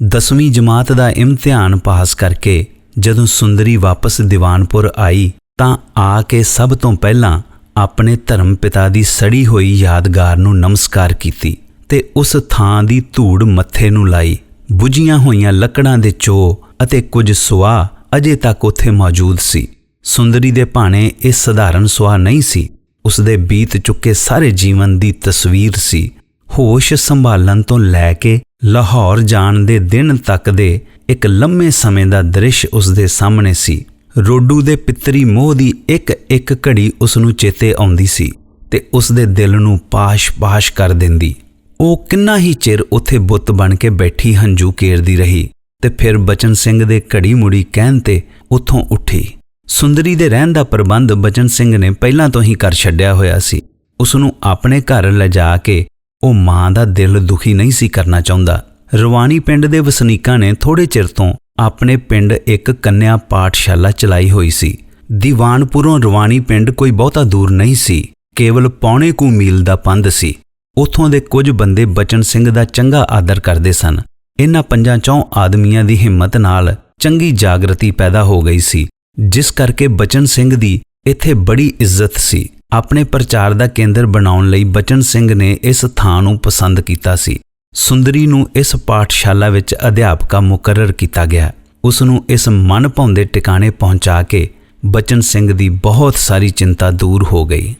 ਦਸਵੀਂ ਜਮਾਤ ਦਾ ਇਮਤਿਹਾਨ ਪਾਸ ਕਰਕੇ ਜਦੋਂ ਸੁੰਦਰੀ ਵਾਪਸ ਦੀਵਾਨਪੁਰ ਆਈ ਤਾਂ ਆ ਕੇ ਸਭ ਤੋਂ ਪਹਿਲਾਂ ਆਪਣੇ ਧਰਮ ਪਿਤਾ ਦੀ ਸੜੀ ਹੋਈ ਯਾਦਗਾਰ ਨੂੰ ਨਮਸਕਾਰ ਕੀਤੀ ਤੇ ਉਸ ਥਾਂ ਦੀ ਧੂੜ ਮੱਥੇ ਨੂੰ ਲਾਈ। ਬੁਝੀਆਂ ਹੋਈਆਂ ਲੱਕੜਾਂ ਦੇ ਚੋ ਅਤੇ ਕੁਝ ਸੁਆ ਅਜੇ ਤੱਕ ਉੱਥੇ ਮੌਜੂਦ ਸੀ। ਸੁੰਦਰੀ ਦੇ ਭਾਣੇ ਇਹ ਸਧਾਰਨ ਸੁਆ ਨਹੀਂ ਸੀ। ਉਸ ਦੇ ਬੀਤ ਚੁੱਕੇ ਸਾਰੇ ਜੀਵਨ ਦੀ ਤਸਵੀਰ ਸੀ। ਹੋਸ਼ ਸੰਭਾਲਣ ਤੋਂ ਲੈ ਕੇ ਲਾਹੌਰ ਜਾਣ ਦੇ ਦਿਨ ਤੱਕ ਦੇ ਇੱਕ ਲੰਮੇ ਸਮੇਂ ਦਾ ਦ੍ਰਿਸ਼ ਉਸ ਦੇ ਸਾਹਮਣੇ ਸੀ। ਰੋਡੂ ਦੇ ਪਿੱਤਰੀ ਮੋਹ ਦੀ ਇੱਕ ਇੱਕ ਘੜੀ ਉਸ ਨੂੰ ਚੇਤੇ ਆਉਂਦੀ ਸੀ ਤੇ ਉਸ ਦੇ ਦਿਲ ਨੂੰ ਪਾਸ਼-ਪਾਸ਼ ਕਰ ਦਿੰਦੀ। ਉਹ ਕਿੰਨਾ ਹੀ ਚਿਰ ਉੱਥੇ ਬੁੱਤ ਬਣ ਕੇ ਬੈਠੀ ਹੰਝੂ ਕੇਰਦੀ ਰਹੀ ਤੇ ਫਿਰ ਬਚਨ ਸਿੰਘ ਦੇ ਘੜੀ ਮੁੜੀ ਕਹਿਣ ਤੇ ਉੱਥੋਂ ਉੱਠੀ। ਸੁੰਦਰੀ ਦੇ ਰਹਿਣ ਦਾ ਪ੍ਰਬੰਧ ਬਚਨ ਸਿੰਘ ਨੇ ਪਹਿਲਾਂ ਤੋਂ ਹੀ ਕਰ ਛੱਡਿਆ ਹੋਇਆ ਸੀ। ਉਸ ਨੂੰ ਆਪਣੇ ਘਰ ਲਿਜਾ ਕੇ ਉਹ ਮਾਂ ਦਾ ਦਿਲ ਦੁਖੀ ਨਹੀਂ ਸੀ ਕਰਨਾ ਚਾਹੁੰਦਾ। ਰਵਾਨੀ ਪਿੰਡ ਦੇ ਵਸਨੀਕਾਂ ਨੇ ਥੋੜੇ ਚਿਰ ਤੋਂ ਆਪਣੇ ਪਿੰਡ ਇੱਕ ਕੰਨਿਆ ਪਾਠਸ਼ਾਲਾ ਚਲਾਈ ਹੋਈ ਸੀ। ਦੀਵਾਨਪੁਰੋਂ ਰਵਾਨੀ ਪਿੰਡ ਕੋਈ ਬਹੁਤਾ ਦੂਰ ਨਹੀਂ ਸੀ। ਕੇਵਲ ਪੌਣੇ ਕੁ ਮੀਲ ਦਾ ਪੰਧ ਸੀ। ਉਥੋਂ ਦੇ ਕੁਝ ਬੰਦੇ ਬਚਨ ਸਿੰਘ ਦਾ ਚੰਗਾ ਆਦਰ ਕਰਦੇ ਸਨ। ਇਹਨਾਂ ਪੰਜਾਂ ਚੌਂ ਆਦਮੀਆਂ ਦੀ ਹਿੰਮਤ ਨਾਲ ਚੰਗੀ ਜਾਗਰਤੀ ਪੈਦਾ ਹੋ ਗਈ ਸੀ। ਜਿਸ ਕਰਕੇ ਬਚਨ ਸਿੰਘ ਦੀ ਇੱਥੇ ਬੜੀ ਇੱਜ਼ਤ ਸੀ। ਆਪਣੇ ਪ੍ਰਚਾਰ ਦਾ ਕੇਂਦਰ ਬਣਾਉਣ ਲਈ ਬਚਨ ਸਿੰਘ ਨੇ ਇਸ ਥਾਂ ਨੂੰ ਪਸੰਦ ਕੀਤਾ ਸੀ। ਸੁੰਦਰੀ ਨੂੰ ਇਸ ਪਾਠਸ਼ਾਲਾ ਵਿੱਚ ਅਧਿਆਪਕਾ ਮੁਕਰਰ ਕੀਤਾ ਗਿਆ। ਉਸ ਨੂੰ ਇਸ ਮਨ ਭਾਉਂਦੇ ਟਿਕਾਣੇ ਪਹੁੰਚਾ ਕੇ ਬਚਨ ਸਿੰਘ ਦੀ ਬਹੁਤ ਸਾਰੀ ਚਿੰਤਾ ਦੂਰ ਹੋ ਗਈ।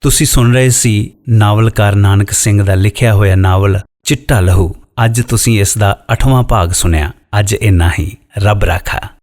ਤੁਸੀਂ ਸੁਣ ਰਹੇ ਸੀ ਨਾਵਲਕਾਰ ਨਾਨਕ ਸਿੰਘ ਦਾ ਲਿਖਿਆ ਹੋਇਆ ਨਾਵਲ, ਚਿੱਟਾ ਲਹੂ। ਅੱਜ ਤੁਸੀਂ ਇਸ ਦਾ 8ਵਾਂ ਭਾਗ ਸੁਣਿਆ। ਅੱਜ ਇੰਨਾ ਹੀ। ਰੱਬ ਰਾਖਾ।